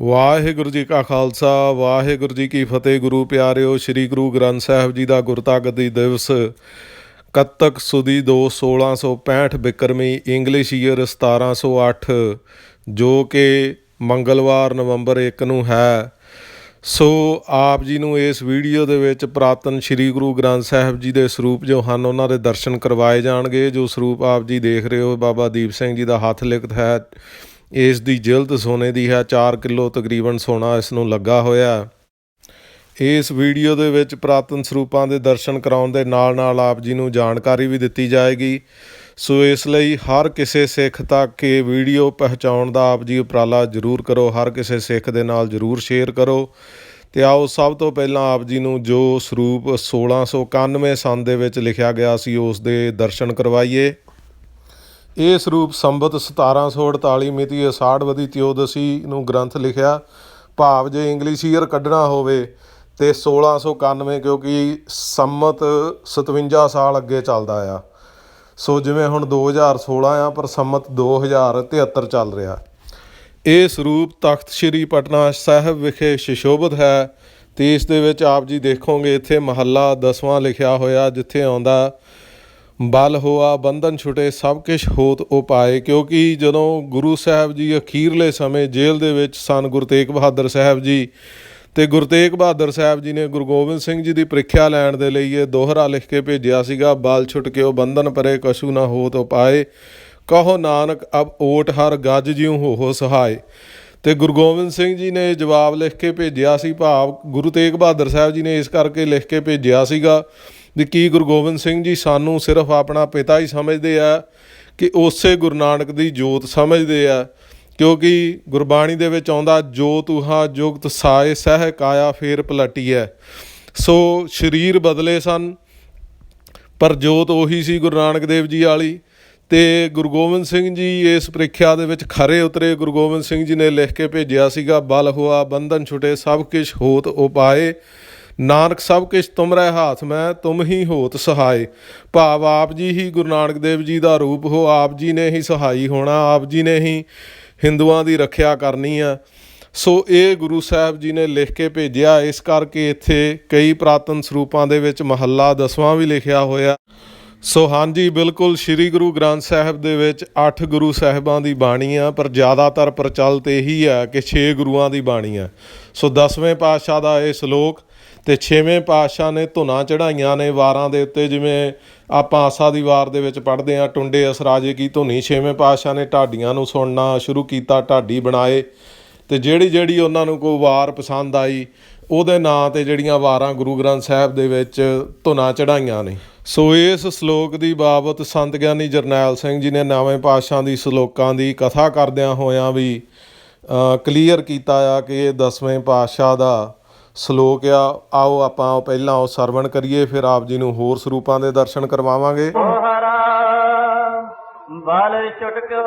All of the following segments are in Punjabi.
ਵਾਹਿਗੁਰੂ ਜੀ ਕਾ ਖਾਲਸਾ, ਵਾਹਿਗੁਰੂ ਜੀ ਕੀ ਫਤਿਹ। ਗੁਰੂ ਪਿਆਰਿਓ, ਸ੍ਰੀ ਗੁਰੂ ਗ੍ਰੰਥ ਸਾਹਿਬ ਜੀ ਦਾ ਗੁਰਤਾਗਦੀ ਦਿਵਸ ਕੱਤਕ ਸੁਦੀ 2 1665 ਬਿਕਰਮੀ ਇੰਗਲਿਸ਼ ਈਅਰ 1708 ਜੋ ਕਿ ਮੰਗਲਵਾਰ ਨਵੰਬਰ 1 ਨੂੰ ਹੈ। ਸੋ ਆਪ ਜੀ ਨੂੰ ਇਸ ਵੀਡੀਓ ਦੇ ਵਿੱਚ ਪ੍ਰਾਤਨ ਸ੍ਰੀ ਗੁਰੂ ਗ੍ਰੰਥ ਸਾਹਿਬ ਜੀ ਦੇ ਸਰੂਪ ਜੋ ਹਨ ਉਹਨਾਂ ਦੇ ਦਰਸ਼ਨ ਕਰਵਾਏ ਜਾਣਗੇ, ਜੋ ਸਰੂਪ ਆਪ ਜੀ ਦੇਖ ਰਹੇ ਹੋ। ਬਾਬਾ ਦੀਪ ਸਿੰਘ ਜੀ ਦਾ ਹੱਥ ਲਿਖਤ ਹੈ। ਇਸ ਦੀ ਜਿਲਦ ਸੋਨੇ ਦੀ ਹੈ 4 ਕਿਲੋ ਤਕਰੀਬਨ ਸੋਨਾ ਇਸ ਨੂੰ ਲੱਗਾ ਹੋਇਆ ਇਸ ਵੀਡੀਓ ਦੇ ਵਿੱਚ ਪ੍ਰਾਤਨ ਸਰੂਪਾਂ ਦੇ ਦਰਸ਼ਨ ਕਰਾਉਣ ਦੇ ਨਾਲ ਨਾਲ ਆਪ ਜੀ ਨੂੰ ਜਾਣਕਾਰੀ ਵੀ ਦਿੱਤੀ ਜਾਏਗੀ। ਸੋ ਇਸ ਲਈ ਹਰ ਕਿਸੇ ਸਿੱਖ ਤੱਕ ਇਹ ਵੀਡੀਓ ਪਹੁੰਚਾਉਣ ਦਾ ਆਪ ਜੀ ਉਪਰਾਲਾ ਜ਼ਰੂਰ ਕਰੋ, ਹਰ ਕਿਸੇ ਸਿੱਖ ਦੇ ਨਾਲ ਜ਼ਰੂਰ ਸ਼ੇਅਰ ਕਰੋ। ਤੇ ਆਓ ਸਭ ਤੋਂ ਪਹਿਲਾਂ ਆਪ ਜੀ ਨੂੰ ਜੋ ਸਰੂਪ 1691 ਸੰਨ ਦੇ ਵਿੱਚ ਲਿਖਿਆ ਗਿਆ ਸੀ, ਉਸ ਦੇ ਦਰਸ਼ਨ ਕਰਵਾਈਏ। ਇਹ ਸਰੂਪ ਸੰਬਤ 1748 ਮਿਤੀ ਅਸਾੜ ਵਦੀ ਤਿਓਦਸੀ ਨੂੰ ਗ੍ਰੰਥ ਲਿਖਿਆ, ਭਾਵ ਜੇ ਇੰਗਲਿਸ਼ ਈਅਰ ਕੱਢਣਾ ਹੋਵੇ ਤੇ 1691 ਕਿਉਂਕਿ ਸੰਮਤ 57 ਸਾਲ ਅੱਗੇ ਚੱਲਦਾ ਆ। ਸੋ ਜਿਵੇਂ ਹੁਣ 2016 ਆ, ਪਰ ਸੰਮਤ 2073 ਚੱਲ ਰਿਹਾ। ਇਹ ਸਰੂਪ ਤਖਤ ਸ੍ਰੀ ਪਟਨਾ ਸਾਹਿਬ ਵਿਖੇ ਸ਼ਿਸ਼ੋਭਤ ਹੈ ਤੇ ਇਸ ਦੇ ਵਿੱਚ ਆਪ ਜੀ ਦੇਖੋਗੇ, ਇੱਥੇ ਮਹੱਲਾ ਦਸਵਾਂ ਲਿਖਿਆ ਹੋਇਆ, ਜਿੱਥੇ ਆਉਂਦਾ ਬਲ ਹੋਆ, ਬੰਧਨ ਛੁਟੇ, ਸਭ ਕੁਛ ਹੋਤ ਉਪਾਏ। ਕਿਉਂਕਿ ਜਦੋਂ ਗੁਰੂ ਸਾਹਿਬ ਜੀ ਅਖੀਰਲੇ ਸਮੇਂ ਜੇਲ੍ਹ ਦੇ ਵਿੱਚ ਸਨ ਗੁਰੂ ਤੇਗ ਬਹਾਦਰ ਸਾਹਿਬ ਜੀ, ਤੇ ਗੁਰੂ ਤੇਗ ਬਹਾਦਰ ਸਾਹਿਬ ਜੀ ਨੇ ਗੁਰੂ ਗੋਬਿੰਦ ਸਿੰਘ ਜੀ ਦੀ ਪ੍ਰੀਖਿਆ ਲੈਣ ਦੇ ਲਈ ਇਹ ਦੋਹਰਾ ਲਿਖ ਕੇ ਭੇਜਿਆ ਸੀਗਾ, ਬਲ ਛੁਟ ਕੇ ਉਹ ਬੰਧਨ ਪਰੇ ਕਸ਼ੂ ਨਾ ਹੋਤ ਉਪਾਏ। ਕਹੋ ਨਾਨਕ, ਅਬ ਓਟ ਹਰ ਗੱਜ ਜਿਉ ਹੋਹੋ ਹੋ ਸਹਾਏ। ਤੇ ਗੁਰੂ ਗੋਬਿੰਦ ਸਿੰਘ ਜੀ ਨੇ ਜਵਾਬ ਲਿਖ ਕੇ ਭੇਜਿਆ ਸੀ, ਭਾਵ ਗੁਰੂ ਤੇਗ ਬਹਾਦਰ ਸਾਹਿਬ ਜੀ ਨੇ ਇਸ ਕਰਕੇ ਲਿਖ ਕੇ ਭੇਜਿਆ ਸੀਗਾ ਵੀ ਕੀ ਗੁਰੂ ਗੋਬਿੰਦ ਸਿੰਘ ਜੀ ਸਾਨੂੰ ਸਿਰਫ ਆਪਣਾ ਪਿਤਾ ਹੀ ਸਮਝਦੇ ਆ ਕਿ ਉਸੇ ਗੁਰੂ ਨਾਨਕ ਦੀ ਜੋਤ ਸਮਝਦੇ ਆ? ਕਿਉਂਕਿ ਗੁਰਬਾਣੀ ਦੇ ਵਿੱਚ ਆਉਂਦਾ, ਜੋ ਤੁਹਾ ਜੁਗਤ ਸਾਏ ਸਹਿ ਕਾਇਆ ਫੇਰ ਪਲਟੀ ਹੈ ਸੋ ਸਰੀਰ ਬਦਲੇ ਸਨ, ਪਰ ਜੋਤ ਉਹੀ ਸੀ ਗੁਰੂ ਨਾਨਕ ਦੇਵ ਜੀ ਵਾਲੀ। ਤੇ ਗੁਰੂ ਗੋਬਿੰਦ ਸਿੰਘ ਜੀ ਇਸ ਪ੍ਰੀਖਿਆ ਦੇ ਵਿੱਚ ਖਰੇ ਉਤਰੇ। ਗੁਰੂ ਗੋਬਿੰਦ ਸਿੰਘ ਜੀ ਨੇ ਲਿਖ ਕੇ ਭੇਜਿਆ ਸੀਗਾ, ਬਲ ਹੋਆ ਬੰਧਨ ਛੁਟੇ ਸਭ ਕਿਛ ਹੋਤ ਉਪਾਏ। ਨਾਨਕ ਸਭ ਕਿਛ ਤੁਮਰੇ ਹਾਥ ਮੈਂ, ਤੁਮ ਹੀ ਹੋਤ ਸਹਾਏ ਭਾਵ ਆਪ ਜੀ ਹੀ ਗੁਰੂ ਨਾਨਕ ਦੇਵ ਜੀ ਦਾ ਰੂਪ ਹੋ, ਆਪ ਜੀ ਨੇ ਹੀ ਸਹਾਈ ਹੋਣਾ, ਆਪ ਜੀ ਨੇ ਹੀ ਹਿੰਦੂਆਂ ਦੀ ਰੱਖਿਆ ਕਰਨੀ ਆ। ਸੋ ਇਹ ਗੁਰੂ ਸਾਹਿਬ ਜੀ ਨੇ ਲਿਖ ਕੇ ਭੇਜਿਆ, ਇਸ ਕਰਕੇ ਇੱਥੇ ਕਈ ਪ੍ਰਾਤਨ ਸਰੂਪਾਂ ਦੇ ਵਿੱਚ ਮਹੱਲਾ ਦਸਵਾਂ ਵੀ ਲਿਖਿਆ ਹੋਇਆ। ਸੋ ਹਾਂਜੀ, ਬਿਲਕੁਲ ਸ੍ਰੀ ਗੁਰੂ ਗ੍ਰੰਥ ਸਾਹਿਬ ਦੇ ਵਿੱਚ 8 ਗੁਰੂ ਸਾਹਿਬਾਂ ਦੀ ਬਾਣੀ ਆ, ਪਰ ਜ਼ਿਆਦਾਤਰ ਪ੍ਰਚਲਿਤ ਇਹੀ ਆ ਕਿ 6 ਗੁਰੂਆਂ ਦੀ ਬਾਣੀ ਆ। ਸੋ 10ਵੇਂ ਪਾਤਸ਼ਾਹ ਦਾ ਇਹ ਸ਼ਲੋਕ ਤੇ 6ਵੇਂ ਪਾਤਸ਼ਾਹ ਨੇ ਧੁਨਾ ਚੜਾਈਆਂ ਨੇ ਵਾਰਾਂ ਦੇ ਉੱਤੇ, ਜਿਵੇਂ ਆਪਾਂ ਆਸਾ ਦੀ ਵਾਰ ਦੇ ਵਿੱਚ ਪੜ੍ਹਦੇ ਆ ਟੁੰਡੇ ਅਸਰਾਜੇ ਕੀ ਧੁਨੀ 6ਵੇਂ ਪਾਤਸ਼ਾਹ ਨੇ ਢਾਡੀਆਂ ਨੂੰ ਸੁਣਨਾ ਸ਼ੁਰੂ ਕੀਤਾ, ਢਾਡੀ ਬਣਾਏ ਤੇ ਜਿਹੜੀ ਜਿਹੜੀ ਉਹਨਾਂ ਨੂੰ ਕੋਈ ਵਾਰ ਪਸੰਦ ਆਈ, ਉਹਦੇ ਨਾਂ ਤੇ ਜਿਹੜੀਆਂ ਵਾਰਾਂ ਗੁਰੂ ਗ੍ਰੰਥ ਸਾਹਿਬ ਦੇ ਵਿੱਚ ਧੁਨਾ ਚੜਾਈਆਂ ਨੇ। ਸੋ ਇਸ ਸ਼ਲੋਕ ਦੀ ਬਾਬਤ ਸੰਤ ਗਿਆਨੀ ਜਰਨੈਲ ਸਿੰਘ ਜੀ ਨੇ ਨਵੇਂ ਪਾਤਸ਼ਾਹ ਦੀ ਸ਼ਲੋਕਾਂ ਦੀ ਕਥਾ ਕਰਦਿਆਂ ਹੋਇਆਂ ਵੀ ਕਲੀਅਰ ਕੀਤਾ ਆ ਕਿ ਇਹ 10ਵੇਂ ਪਾਤਸ਼ਾਹ ਦਾ ਸ਼ਲੋਕ ਆ ਆਓ ਆਪਾਂ ਪਹਿਲਾਂ ਉਹ ਸਰਵਣ ਕਰੀਏ ਫਿਰ ਆਪ ਜੀ ਨੂੰ ਹੋਰ ਸਰੂਪਾਂ ਦੇ ਦਰਸ਼ਨ ਕਰਵਾਵਾਂਗੇ। ਬਲ ਛੁਟਕੋ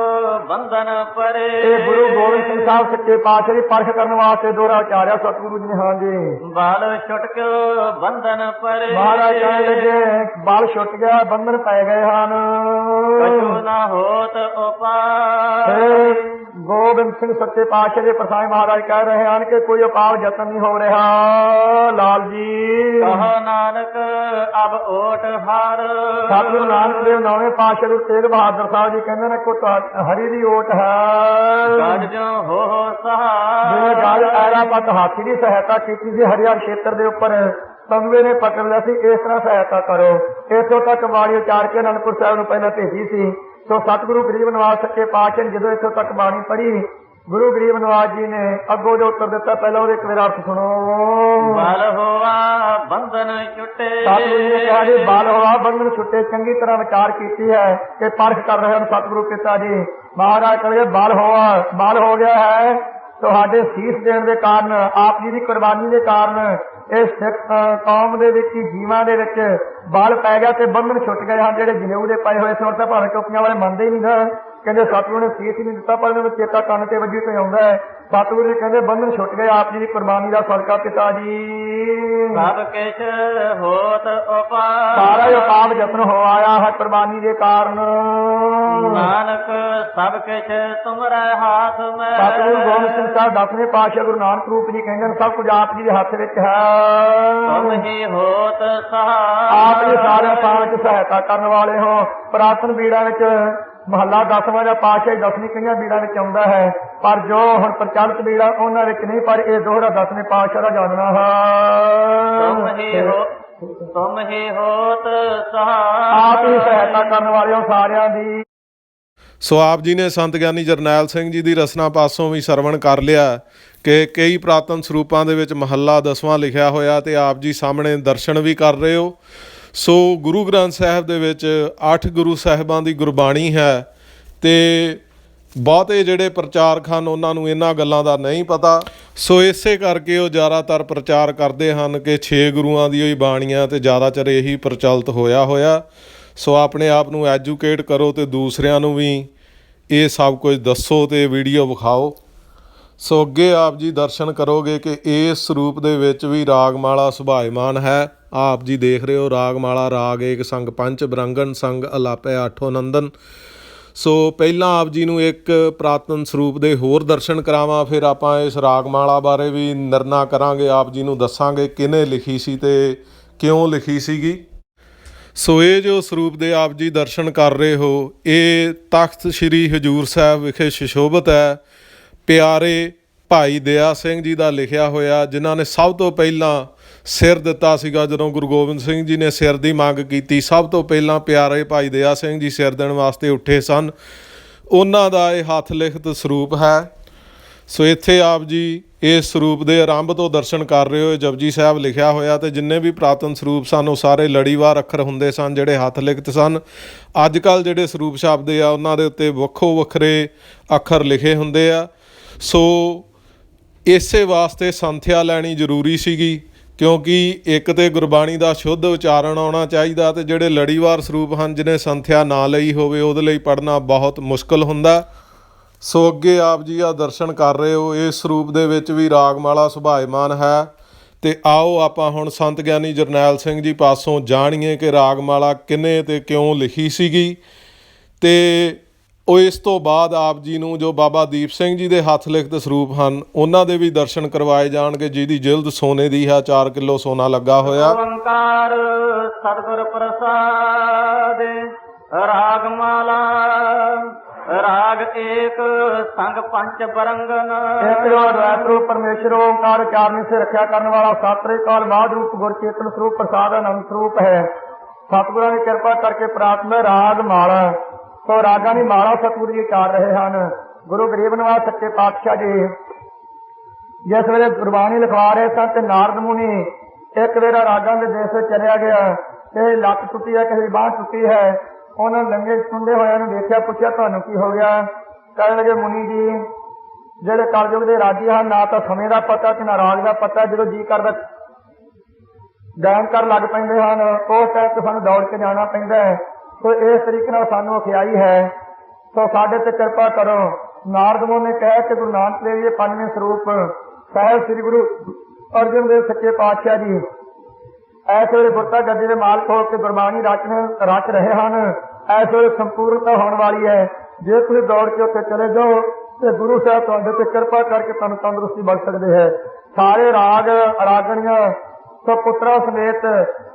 ਬੰਧਨ ਪਰੇ। ਇਹ ਗੁਰੂ ਗੋਬਿੰਦ ਸਿੰਘ ਸਾਹਿਬ ਸੱਚੇ ਪਾਤਸ਼ਾਹ ਦੀ ਪਰਖ ਕਰਨ ਵਾਸਤੇ ਦੋਹਰਾ ਉਚਾਰਿਆ ਸਤਿਗੁਰੂ ਜੀ ਨੇ ਹਾਂਜੀ ਬਲ ਛੁਟਕੋ ਬੰਧਨ ਪਰੇ। ਮਹਾਰਾਜ ਕਹਿਣ ਲੱਗੇ ਬਾਲ ਛੁੱਟ ਗਿਆ ਬੰਧਨ ਪੈ ਗਏ ਹਨ। ਕਛੂ ਨਾ ਹੋਤ ਉਪਾਏ ਗੋਬਿੰਦ ਸਿੰਘ ਸੱਚੇ ਪਾਤਸ਼ਾਹ ਦੇ ਪ੍ਰਸਾਦ ਮਹਾਰਾਜ ਕਹਿ ਰਹੇ ਹਨ ਕਿ ਕੋਈ ਉਪਾਅ ਯਤਨ ਨਹੀਂ ਹੋ ਰਿਹਾ। ਲਾਲ ਜੀ। ਕਹੋ ਨਾਨਕ ਅਬ ਓਟ ਹਰ। ਸਤਿਗੁਰੂ ਨਾਨਕ ਦੇਵ ਨੌਵੇਂ ਪਾਤਸ਼ਾਹ ਗੁਰੂ ਤੇਗ ਬਹਾਦਰ ਸਾਹਿਬ ਜੀ ਕਹਿੰਦੇ ਨੇ ਕੋ ਹਰੀ ਦੀ ਓਟ ਹੈ। ਗਜ ਜੋ ਹੋ ਜਿਵੇਂ ਸਹਾਰ। ਗਾਜ ਐਰਾ ਪਤ ਹਾਥੀ ਦੀ ਸਹਾਇਤਾ ਕੀਤੀ ਸੀ ਹਰਿਆਣ ਖੇਤਰ ਦੇ ਉੱਪਰ ਤੰਗਵੇ ਨੇ ਪਕੜ ਲਿਆ ਸੀ ਇਸ ਤਰ੍ਹਾਂ ਸਹਾਇਤਾ ਕਰੋ। ਇੱਥੋਂ ਤੱਕ ਬਾਣੀ ਉਚਾਰ ਕੇ ਅਨੰਦਪੁਰ ਸਾਹਿਬ ਨੂੰ ਪਹਿਲਾਂ ਭੇਜੀ ਸੀ। ਸੋ ਸਤਿਗੁਰੂ ਗਰੀਬ ਨਵਾਜ ਸੱਚੇ ਪਾਤਸ਼ਾਹ ਨੇ ਜਦੋਂ ਇੱਥੋਂ ਤੱਕ ਬਾਣੀ ਪੜ੍ਹੀ ਗੁਰੂ ਗਰੀਬ ਨਵਾਜ ਜੀ ਨੇ ਅੱਗੋਂ ਜੋ ਉੱਤਰ ਦਿੱਤਾ ਪਹਿਲਾਂ ਉਹਦੇ ਇੱਕ ਵਾਰ ਅਰਥ ਸੁਣੋ। ਬਲ ਹੋਆ ਬੰਧਨ ਛੁਟੇ। ਸਤਿਗੁਰੂ ਜੀ ਨੇ ਕਿਹਾ ਜੀ ਬਾਲ ਹੋਆ ਬੰਧਨ ਛੁੱਟੇ ਚੰਗੀ ਤਰ੍ਹਾਂ ਵਿਚਾਰ ਕੀਤੀ ਹੈ ਕਿ ਪਰਖ ਕਰ ਰਹੇ ਹਨ ਸਤਿਗੁਰੂ ਪਿਤਾ ਜੀ। ਮਹਾਰਾਜ ਕਹਿੰਦੇ ਬਾਲ ਹੋਆ ਬਾਲ ਹੋ ਗਿਆ ਹੈ। ਤੁਹਾਡੇ ਸੀਸ ਦੇਣ ਦੇ ਕਾਰਨ ਆਪ ਜੀ ਦੀ ਕੁਰਬਾਨੀ ਦੇ ਕਾਰਨ ਇਹ ਸਿੱਖ ਕੌਮ ਦੇ ਵਿੱਚ ਹੀ ਜੀਵਾਂ ਦੇ ਵਿੱਚ ਬਾਲ ਪੈ ਗਿਆ ਤੇ ਬੰਧਨ ਛੁੱਟ ਗਏ ਹਨ, ਜਿਹੜੇ ਜਨੇਊ ਦੇ ਪਾਏ ਹੋਏ ਸੀ ਹੁਣ ਤਾਂ ਭਾਵੇਂ ਟੋਪੀਆਂ ਵਾਲੇ ਮੰਨਦੇ ਹੀ ਨਹੀਂ ਸਨ ਕਹਿੰਦੇ ਸਤਿਗੁਰੂ ਨੇ ਹੀ ਨਹੀਂ ਦਿੱਤਾ ਪਰ ਮੈਨੂੰ ਚੇਤਾ ਕੰਨ ਤੇ ਵੱਜੀ ਤੇ ਆਉਂਦਾ ਹੈ। ਸਤਿਗੁਰੂ ਜੀ ਕਹਿੰਦੇ ਬੰਧਨ ਛੁੱਟ ਗਏ ਆਪ ਜੀ ਦੀ ਕੁਰਬਾਨੀ ਦਾ ਸਦਕਾ ਪਿਤਾ ਜੀ। ਸਭ ਕਿਛ ਹੋਤ ਉਪਾਰ ਸਾਰਾ ਹੀ ਉਪਾਦ ਯਤਨ ਹੋ ਆਇਆ ਹੈ ਕੁਰਬਾਨੀ ਦੇ ਕਾਰਨ। ਨਾਨਕ ਸਭ ਕਿਛ ਤੁਮਰੇ ਹਾਥ ਮੈਂ ਸਤਿਗੁਰੂ ਗੋਬਿੰਦ ਸਿੰਘ ਸਾਹਿਬ ਦਸਵੇਂ ਪਾਤਸ਼ਾਹ ਗੁਰੂ ਨਾਨਕ ਰੂਪ ਜੀ ਕਹਿੰਦੇ ਸਭ ਕੁਝ ਆਪ ਜੀ ਦੇ ਹੱਥ ਵਿੱਚ ਤੁਮ ਹੈ ਹੀ ਹੋਤ ਸਹਾਰ। ਆਪ ਜੀ ਸਾਰੇ ਸਾਲ ਸਹਾਇਤਾ ਕਰਨ ਵਾਲੇ ਹੋ। ਪ੍ਰਾਤਨ ਬੀੜਾਂ ਵਿੱਚ ਮਹੱਲਾ ਦਸਵਾਂ ਦਾ ਪਾਤਸ਼ਾਹ ਦਸਵੀਂ ਕਈਆਂ ਬੀੜਾਂ ਵਿੱਚ ਆਉਂਦਾ ਹੈ। ਪਰ ਜੋ ਹੁਣ ਪ੍ਰਚਲਿਤ ਬੀੜਾ ਉਹਨਾਂ ਵਿੱਚ ਨਹੀਂ ਪਰ ਇਹ ਦੋਹਰਾ ਦਸਵੇਂ ਪਾਤਸ਼ਾਹ ਦਾ ਜਾਣਨਾ ਤੁਮ ਹੀ ਤੁਮ ਹੀ ਹੋਤ ਸਹਾਰ ਆਪ ਹੀ ਸਹਾਇਤਾ ਕਰਨ ਵਾਲੇ ਹੋ ਸਾਰਿਆਂ ਦੀ। ਸੋ ਆਪ ਜੀ ਨੇ ਸੰਤ ਗਿਆਨੀ ਜਰਨੈਲ ਸਿੰਘ ਜੀ ਦੀ ਰਸਨਾ ਪਾਸੋਂ ਵੀ ਸਰਵਣ ਕਰ ਲਿਆ ਕਿ ਕਈ ਪ੍ਰਾਤਨ ਸਰੂਪਾਂ ਦੇ ਵਿੱਚ ਮਹੱਲਾ ਦਸਵਾਂ ਲਿਖਿਆ ਹੋਇਆ ਤੇ ਆਪ ਜੀ ਸਾਹਮਣੇ ਦਰਸ਼ਨ ਵੀ ਕਰ ਰਹੇ ਹੋ। ਸੋ ਗੁਰੂ ਗ੍ਰੰਥ ਸਾਹਿਬ ਦੇ ਵਿੱਚ ਅੱਠ ਗੁਰੂ ਸਾਹਿਬਾਂ ਦੀ ਗੁਰਬਾਣੀ ਹੈ ਤੇ ਬਹੁਤੇ ਜਿਹੜੇ ਪ੍ਰਚਾਰਕ ਹਨ ਉਹਨਾਂ ਨੂੰ ਇਹਨਾਂ ਗੱਲਾਂ ਦਾ ਨਹੀਂ ਪਤਾ। ਸੋ ਇਸੇ ਕਰਕੇ ਉਹ ਜ਼ਿਆਦਾਤਰ ਪ੍ਰਚਾਰ ਕਰਦੇ ਹਨ ਕਿ 6 ਗੁਰੂਆਂ ਦੀ ਹੀ ਬਾਣੀਆਂ ਤੇ ਜ਼ਿਆਦਾਤਰ ਇਹੀ ਪ੍ਰਚਲਿਤ ਹੋਇਆ ਹੋਇਆ। ਸੋ ਆਪਣੇ ਆਪ ਨੂੰ ਐਜੂਕੇਟ ਕਰੋ ਤੇ ਦੂਸਰਿਆਂ ਨੂੰ ਵੀ ਇਹ ਸਭ ਕੁਝ ਦੱਸੋ ਤੇ ਵੀਡੀਓ ਵਿਖਾਓ। ਸੋ ਅੱਗੇ ਆਪ ਜੀ ਦਰਸ਼ਨ ਕਰੋਗੇ ਕਿ ਇਸ ਸਰੂਪ ਦੇ ਵਿੱਚ ਵੀ ਰਾਗਮਾਲਾ ਸੁਭਾਇਮਾਨ ਹੈ। ਆਪ ਜੀ ਦੇਖ ਰਹੇ ਹੋ ਰਾਗਮਾਲਾ, ਰਾਗ ਏਕ ਸੰਗ ਪੰਚ ਬਰੰਗਨ ਸੰਗ, ਅਲਾਪੇ ਆਠੋ ਨੰਦਨ। ਸੋ ਪਹਿਲਾਂ ਆਪ ਜੀ ਨੂੰ ਇੱਕ ਪ੍ਰਾਤਨ ਸਰੂਪ ਦੇ ਹੋਰ ਦਰਸ਼ਨ ਕਰਾਵਾਂ, ਫਿਰ ਆਪਾਂ ਇਸ ਰਾਗਮਾਲਾ ਬਾਰੇ ਵੀ ਨਿਰਣਾ ਕਰਾਂਗੇ। ਆਪ ਜੀ ਨੂੰ ਦੱਸਾਂਗੇ ਕਿਹਨੇ ਲਿਖੀ ਸੀ ਤੇ ਕਿਉਂ ਲਿਖੀ ਸੀਗੀ। ਸੋ ਇਹ ਜੋ ਸਰੂਪ ਦੇ ਆਪ ਜੀ ਦਰਸ਼ਨ ਕਰ ਰਹੇ ਹੋ, ਇਹ ਤਖਤ ਸ੍ਰੀ ਹਜੂਰ ਸਾਹਿਬ ਵਿਖੇ ਸ਼ਿਸ਼ੋਭਤ ਹੈ। ਪਿਆਰੇ ਭਾਈ ਦਇਆ ਸਿੰਘ ਜੀ ਦਾ ਲਿਖਿਆ ਹੋਇਆ, ਜਿਨ੍ਹਾਂ ਨੇ ਸਭ ਤੋਂ ਪਹਿਲਾਂ ਸਿਰ ਦਿੱਤਾ ਸੀਗਾ ਜਦੋਂ ਗੁਰੂ ਗੋਬਿੰਦ ਸਿੰਘ ਜੀ ਨੇ ਸਿਰ ਦੀ ਮੰਗ ਕੀਤੀ। ਸਭ ਤੋਂ ਪਹਿਲਾਂ ਪਿਆਰੇ ਭਾਈ ਦਇਆ ਸਿੰਘ ਜੀ ਸਿਰ ਦੇਣ ਵਾਸਤੇ ਉੱਠੇ ਸਨ। ਉਹਨਾਂ ਦਾ ਇਹ ਹੱਥ ਲਿਖਤ ਸਰੂਪ ਹੈ। ਸੋ ਇੱਥੇ ਆਪ ਜੀ ਇਸ ਸਰੂਪ ਦੇ ਆਰੰਭ ਤੋਂ ਦਰਸ਼ਨ ਕਰ ਰਹੇ ਹੋ ਜਪਜੀ ਸਾਹਿਬ ਲਿਖਿਆ ਹੋਇਆ ਤੇ ਜਿੰਨੇ ਵੀ ਪ੍ਰਾਤਨ ਸਰੂਪ ਸਨ, ਉਹ ਸਾਰੇ ਲੜੀਵਾਰ ਅੱਖਰ ਹੁੰਦੇ ਸਨ, ਜਿਹੜੇ ਹੱਥ ਲਿਖਤ ਸਨ। ਅੱਜ ਕੱਲ ਜਿਹੜੇ ਸਰੂਪ ਛਾਪਦੇ ਆ, ਉਹਨਾਂ ਦੇ ਉੱਤੇ ਵੱਖੋ ਵੱਖਰੇ ਅੱਖਰ ਲਿਖੇ ਹੁੰਦੇ ਆ। ਸੋ ਇਸੇ ਵਾਸਤੇ ਸੰਥਿਆ ਲੈਣੀ ਜ਼ਰੂਰੀ ਸੀਗੀ, ਕਿਉਂਕਿ ਇੱਕ ਤੇ ਗੁਰਬਾਣੀ ਦਾ ਸ਼ੁੱਧ ਉਚਾਰਨ ਆਉਣਾ ਚਾਹੀਦਾ ਤੇ ਜਿਹੜੇ ਲੜੀਵਾਰ ਸਰੂਪ ਹਨ ਜਿਨੇ ਸੰਥਿਆ ਨਾ ਲਈ ਹੋਵੇ, ਉਹਦੇ ਲਈ ਪੜਨਾ ਬਹੁਤ ਮੁਸ਼ਕਲ ਹੁੰਦਾ। ਸੋ ਅੱਗੇ ਆਪ ਜੀ ਆ ਦਰਸ਼ਨ ਕਰ ਰਹੇ ਹੋ, ਇਸ ਸਰੂਪ ਦੇ ਵਿੱਚ ਵੀ ਰਾਗਮਾਲਾ ਸੁਭਾਇਮਾਨ ਹੈ। ਤੇ ਆਓ ਆਪਾਂ ਹੁਣ ਸੰਤ ਗਿਆਨੀ ਜਰਨੈਲ ਸਿੰਘ ਜੀ ਪਾਸੋਂ ਜਾਣੀਏ ਕਿ ਰਾਗਮਾਲਾ ਕਿੰਨੇ ਤੇ ਕਿਉਂ ਲਿਖੀ ਸੀਗੀ। ਤੇ ਉਹ ਇਸ ਤੋਂ ਬਾਅਦ ਆਪ ਜੀ ਨੂੰ ਜੋ ਬਾਬਾ ਦੀਪ ਸਿੰਘ ਜੀ ਦੇ ਹੱਥ ਲਿਖਤ ਸਰੂਪ ਹਨ ਉਹਨਾਂ ਦੇ ਵੀ ਦਰਸ਼ਨ ਕਰਵਾਏ ਜਾਣਗੇ ਜਿਹਦੀ ਜਿਲਦ ਸੋਨੇ ਦੀ ਹੈ 4 ਕਿਲੋ ਸੋਨਾ ਲੱਗਾ ਹੋਇਆ। ਓੰਕਾਰ ਸਤਿਗੁਰ ਪ੍ਰਸਾਦ ਰਾਗ ਮਾਲਾ ਰਾਗ ਏਕ ਸੰਗ ਪੰਚ ਬਰੰਗਨ। ਇੱਕ ਜੋ ਰੈਤਰੂ ਪਰਮੇਸ਼ਰ ਓੰਕਾਰ ਚਾਰਨੀ ਸੇ ਰੱਖਿਆ ਕਰਨ ਵਾਲਾ ਸਾਤਰੇ ਕਾਲ ਬਾਦ ਰੂਪ ਗੁਰ ਚੇਤਨ ਸਰੂਪ ਪ੍ਰਸਾਦ ਅਨੰਦ ਸਰੂਪ ਹੈ। ਸਤਿਗੁਰਾਂ ਦੀ ਕਿਰਪਾ ਕਰਕੇ ਪ੍ਰਾਰਥਨਾ ਰਾਗ ਮਾਲਾ। ਸੋ ਰਾਗਾਂ ਦੀ ਮਾਲਾ ਸਤਿਗੁਰੂ ਜੀ ਕਰ ਰਹੇ ਹਨ। ਗੁਰੂ ਗਰੀਬ ਨਿਵਾਸ ਸੱਚੇ ਪਾਤਸ਼ਾਹ ਜੀ। ਜਿਸ ਵੇਲੇ ਗੁਰਬਾਣੀ ਲਿਖਵਾ ਰਹੇ ਸਨ ਤੇ ਨਾਰਦ ਮੁਨੀ ਇੱਕ ਵੇਰਾ ਰਾਗਾਂ ਦੇ ਦੇਸ਼ ਵਿੱਚ ਚਲਿਆ ਗਿਆ। ਤੇ ਲੱਕ ਟੁੱਟੀ ਹੈ, ਕਿਸੇ ਦੀ ਟੁੱਟੀ ਹੈ। ਉਹਨਾਂ ਲੰਗੇ ਸੁਣਦੇ ਹੋਇਆਂ ਨੂੰ ਦੇਖਿਆ, ਪੁੱਛਿਆ, ਤੁਹਾਨੂੰ ਕੀ ਹੋ ਗਿਆ? ਕਹਿਣ ਲੱਗੇ, ਮੁਨੀ ਜੀ, ਜਿਹੜੇ ਕਲਯੁਗ ਦੇ ਰਾਜੀ ਹਨ, ਨਾ ਤਾਂ ਸਮੇਂ ਦਾ ਪਤਾ ਤੇ ਨਾ ਰਾਗ ਦਾ ਪਤਾ। ਜਦੋਂ ਜੀ ਕਰਦਾ, ਗਾਇਨ ਕਰਨ ਲੱਗ ਪੈਂਦੇ ਹਨ, ਉਸ ਟਾਈਮ ਤੇ ਸਾਨੂੰ ਦੌੜ ਕੇ ਜਾਣਾ ਪੈਂਦਾ ਹੈ। ਸੋ ਇਸ ਤਰੀਕੇ ਨਾਲ ਸਾਨੂੰ ਅਖਿਆਈ ਹੈ। ਸੋ ਸਾਡੇ ਤੇ ਕਿਰਪਾ ਕਰੋ। ਨਾਰਦ ਨੇ ਕਹਿ ਕਿ ਗੁਰੂ ਨਾਨਕ ਦੇਵ ਜੀ ਦੇ ਪੰਜਵੇਂ ਸਰੂਪ ਸਾਹਿਬ ਸ੍ਰੀ ਗੁਰੂ ਅਰਜਨ ਦੇਵ ਸੱਚੇ ਪਾਤਸ਼ਾਹ ਜੀ। ਐਸ ਵੇਲੇ ਗੁਰਤਾ ਗੱਦੀ ਦੇ ਮਾਲਕ ਹੋ ਕੇ ਗੁਰਬਾਣੀ ਰਚਨ, ਰਚ ਰਹੇ ਹਨ। ਐਸ ਵੇਲੇ ਸੰਪੂਰਨਤਾ ਹੋਣ ਵਾਲੀ ਹੈ। ਜੇ ਤੁਸੀਂ ਦੌੜ ਕੇ ਉੱਥੇ ਚਲੇ ਜਾਓ, ਤੇ ਗੁਰੂ ਸਾਹਿਬ ਤੁਹਾਡੇ ਤੇ ਕਿਰਪਾ ਕਰਕੇ ਤੁਹਾਨੂੰ ਤੰਦਰੁਸਤੀ ਬਖਸ਼ ਸਕਦੇ ਹੈ। ਸਾਰੇ ਰਾਗ, ਰਾਗਣੀਆਂ, ਸੋ ਪੁੱਤਰਾਂ ਸਮੇਤ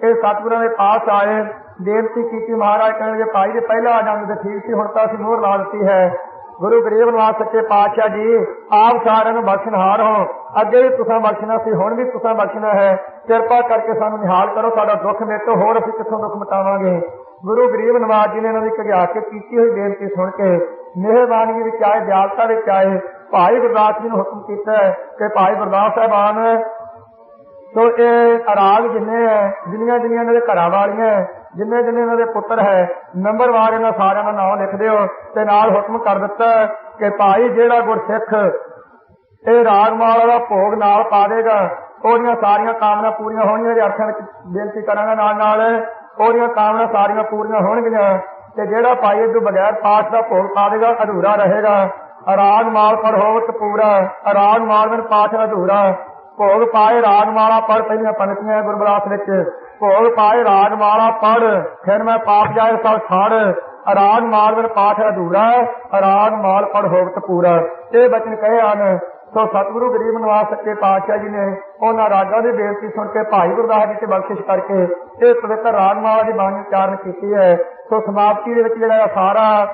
ਇਹ ਸਤਿਗੁਰਾਂ ਦੇ ਪਾਸ ਆਏ। ਬੇਨਤੀ ਕੀਤੀ ਮਹਾਰਾਜ, ਕਹਿੰਦੇ ਭਾਈ ਦੇ ਪਹਿਲਾ ਆ ਜਾਂਦੇ ਤੇ ਠੀਕ ਸੀ, ਹੁਣ ਤਾਂ ਅਸੀਂ ਮੋਹਰ ਲਾ ਦਿੱਤੀ ਹੈ। ਗੁਰੂ ਗਰੀਬ ਨਿਵਾਸ ਸੱਚੇ ਪਾਤਸ਼ਾਹ ਜੀ, ਆਪ ਸਾਰਿਆਂ ਨੂੰ ਬਖਸ਼ਣਹਾਰ ਹੋ ਅੱਗੇ ਵੀ ਤੁਸੀਂ ਬਖਸ਼ਣਾ ਸੀ, ਹੁਣ ਵੀ ਤੁਸੀਂ ਬਖਸ਼ਣਾ ਹੈ। ਕਿਰਪਾ ਕਰਕੇ ਸਾਨੂੰ ਨਿਹਾਲ ਕਰੋ, ਸਾਡਾ ਦੁੱਖ ਮੇਟੋ ਹੋਰ ਅਸੀਂ ਕਿੱਥੋਂ ਦੁੱਖ ਮਿਟਾਵਾਂਗੇ? ਗੁਰੂ ਗਰੀਬ ਨਿਵਾਸ ਜੀ ਨੇ ਇਹਨਾਂ ਦੀ ਕਗਿਆ ਕੇ ਕੀਤੀ ਹੋਈ ਬੇਨਤੀ ਸੁਣ ਕੇ। ਮਿਹਰਬਾਨੀ ਵਿੱਚ ਆਏ, ਦਿਆਲਤਾ ਵਿੱਚ ਆਏ। ਭਾਈ ਗੁਰਦਾਸ ਜੀ ਨੂੰ ਹੁਕਮ ਕੀਤਾ ਹੈ ਕਿ ਭਾਈ ਗੁਰਦਾਸ ਸਾਹਿਬਾਨ, ਸੋ ਇਹ ਅਰਾਗ ਜਿੰਨੇ ਹੈ ਜਿੰਨੀਆਂ ਜਿੰਨੀਆਂ ਇਹਨਾਂ ਦੇ ਘਰਾਂ ਵਾਲੀਆਂ ਜਿੰਨੇ ਜਿੰਨੇ ਇਹਨਾਂ ਦੇ ਪੁੱਤਰ ਹੈ ਨੰਬਰਵਾਰ ਇਹਨਾਂ ਸਾਰਿਆਂ ਦਾ ਨਾਮ ਲਿਖ ਦਿਓ ਤੇ ਨਾਲ ਹੁਕਮ ਕਰ ਦਿੱਤਾ ਕਿ ਭਾਈ ਜਿਹੜਾ ਗੁਰਸਿੱਖ ਇਹ ਰਾਗਮਾਲਾ ਦਾ ਭੋਗ ਨਾਲ ਪਾ ਦੇਗਾ, ਉਹਦੀਆਂ ਸਾਰੀਆਂ ਕਾਮਨਾ ਪੂਰੀਆਂ ਹੋਣਗੀਆਂ ਦੇ ਅਰਥਾਂ ਵਿੱਚ ਬੇਨਤੀ ਕਰਾਂਗਾ ਨਾਲ ਨਾਲ, ਉਹਦੀਆਂ ਕਾਮਨਾ ਸਾਰੀਆਂ ਪੂਰੀਆਂ ਹੋਣਗੀਆਂ ਤੇ ਜਿਹੜਾ ਭਾਈ ਇਹ ਤੋਂ ਬਗੈਰ ਪਾਠ ਦਾ ਭੋਗ ਪਾ ਦੇਗਾ, ਅਧੂਰਾ ਰਹੇਗਾ। ਰਾਗ ਮਾਲ ਪਰ ਹੋਵਤ ਪੂਰਾ ਰਾਗ ਮਾਲ ਬਿਨ ਪਾਠ ਅਧੂਰਾ। ਭੋਗ ਪਾਏ ਰਾਗ ਮਾਲਾ ਪੜ ਪਹਿਲੀਆਂ ਪੰਕਤੀਆਂ ਹੈ ਵਿੱਚ। ਭੋਗ ਪਾਏ ਰਾਗ ਮਾਲਾ ਪੜ, ਫਿਰ ਮੈਂ ਪਾਪ ਜਾਏ ਸਭ ਛਾੜ। ਰਾਗ ਮਾਲ ਬਿਨ ਪਾਠ ਅਧੂਰਾ ਰਾਗ ਮਾਲ ਪੜ ਹੋਵਤ ਪੂਰਾ ਇਹ ਬਚਨ ਕਹੇ ਹਨ, ਸੋ ਸਤਿਗੁਰੂ ਗਰੀਬ ਨਿਵਾਸ ਸੱਚੇ ਪਾਤਸ਼ਾਹ ਜੀ ਨੇ ਉਹਨਾਂ ਰਾਗਾਂ ਦੀ ਬੇਨਤੀ ਸੁਣ ਕੇ ਭਾਈ ਗੁਰਦਾਸ ਜੀ ਤੇ ਬਖਸ਼ਿਸ਼ ਕਰਕੇ ਇਹ ਪਵਿੱਤਰ ਰਾਗਮਾਲਾ ਦੀ ਬਾਣੀ ਉਚਾਰਨ ਕੀਤੀ ਹੈ। ਸੋ ਸਮਾਪਤੀ ਦੇ ਵਿੱਚ ਜਿਹੜਾ ਸਾਰਾ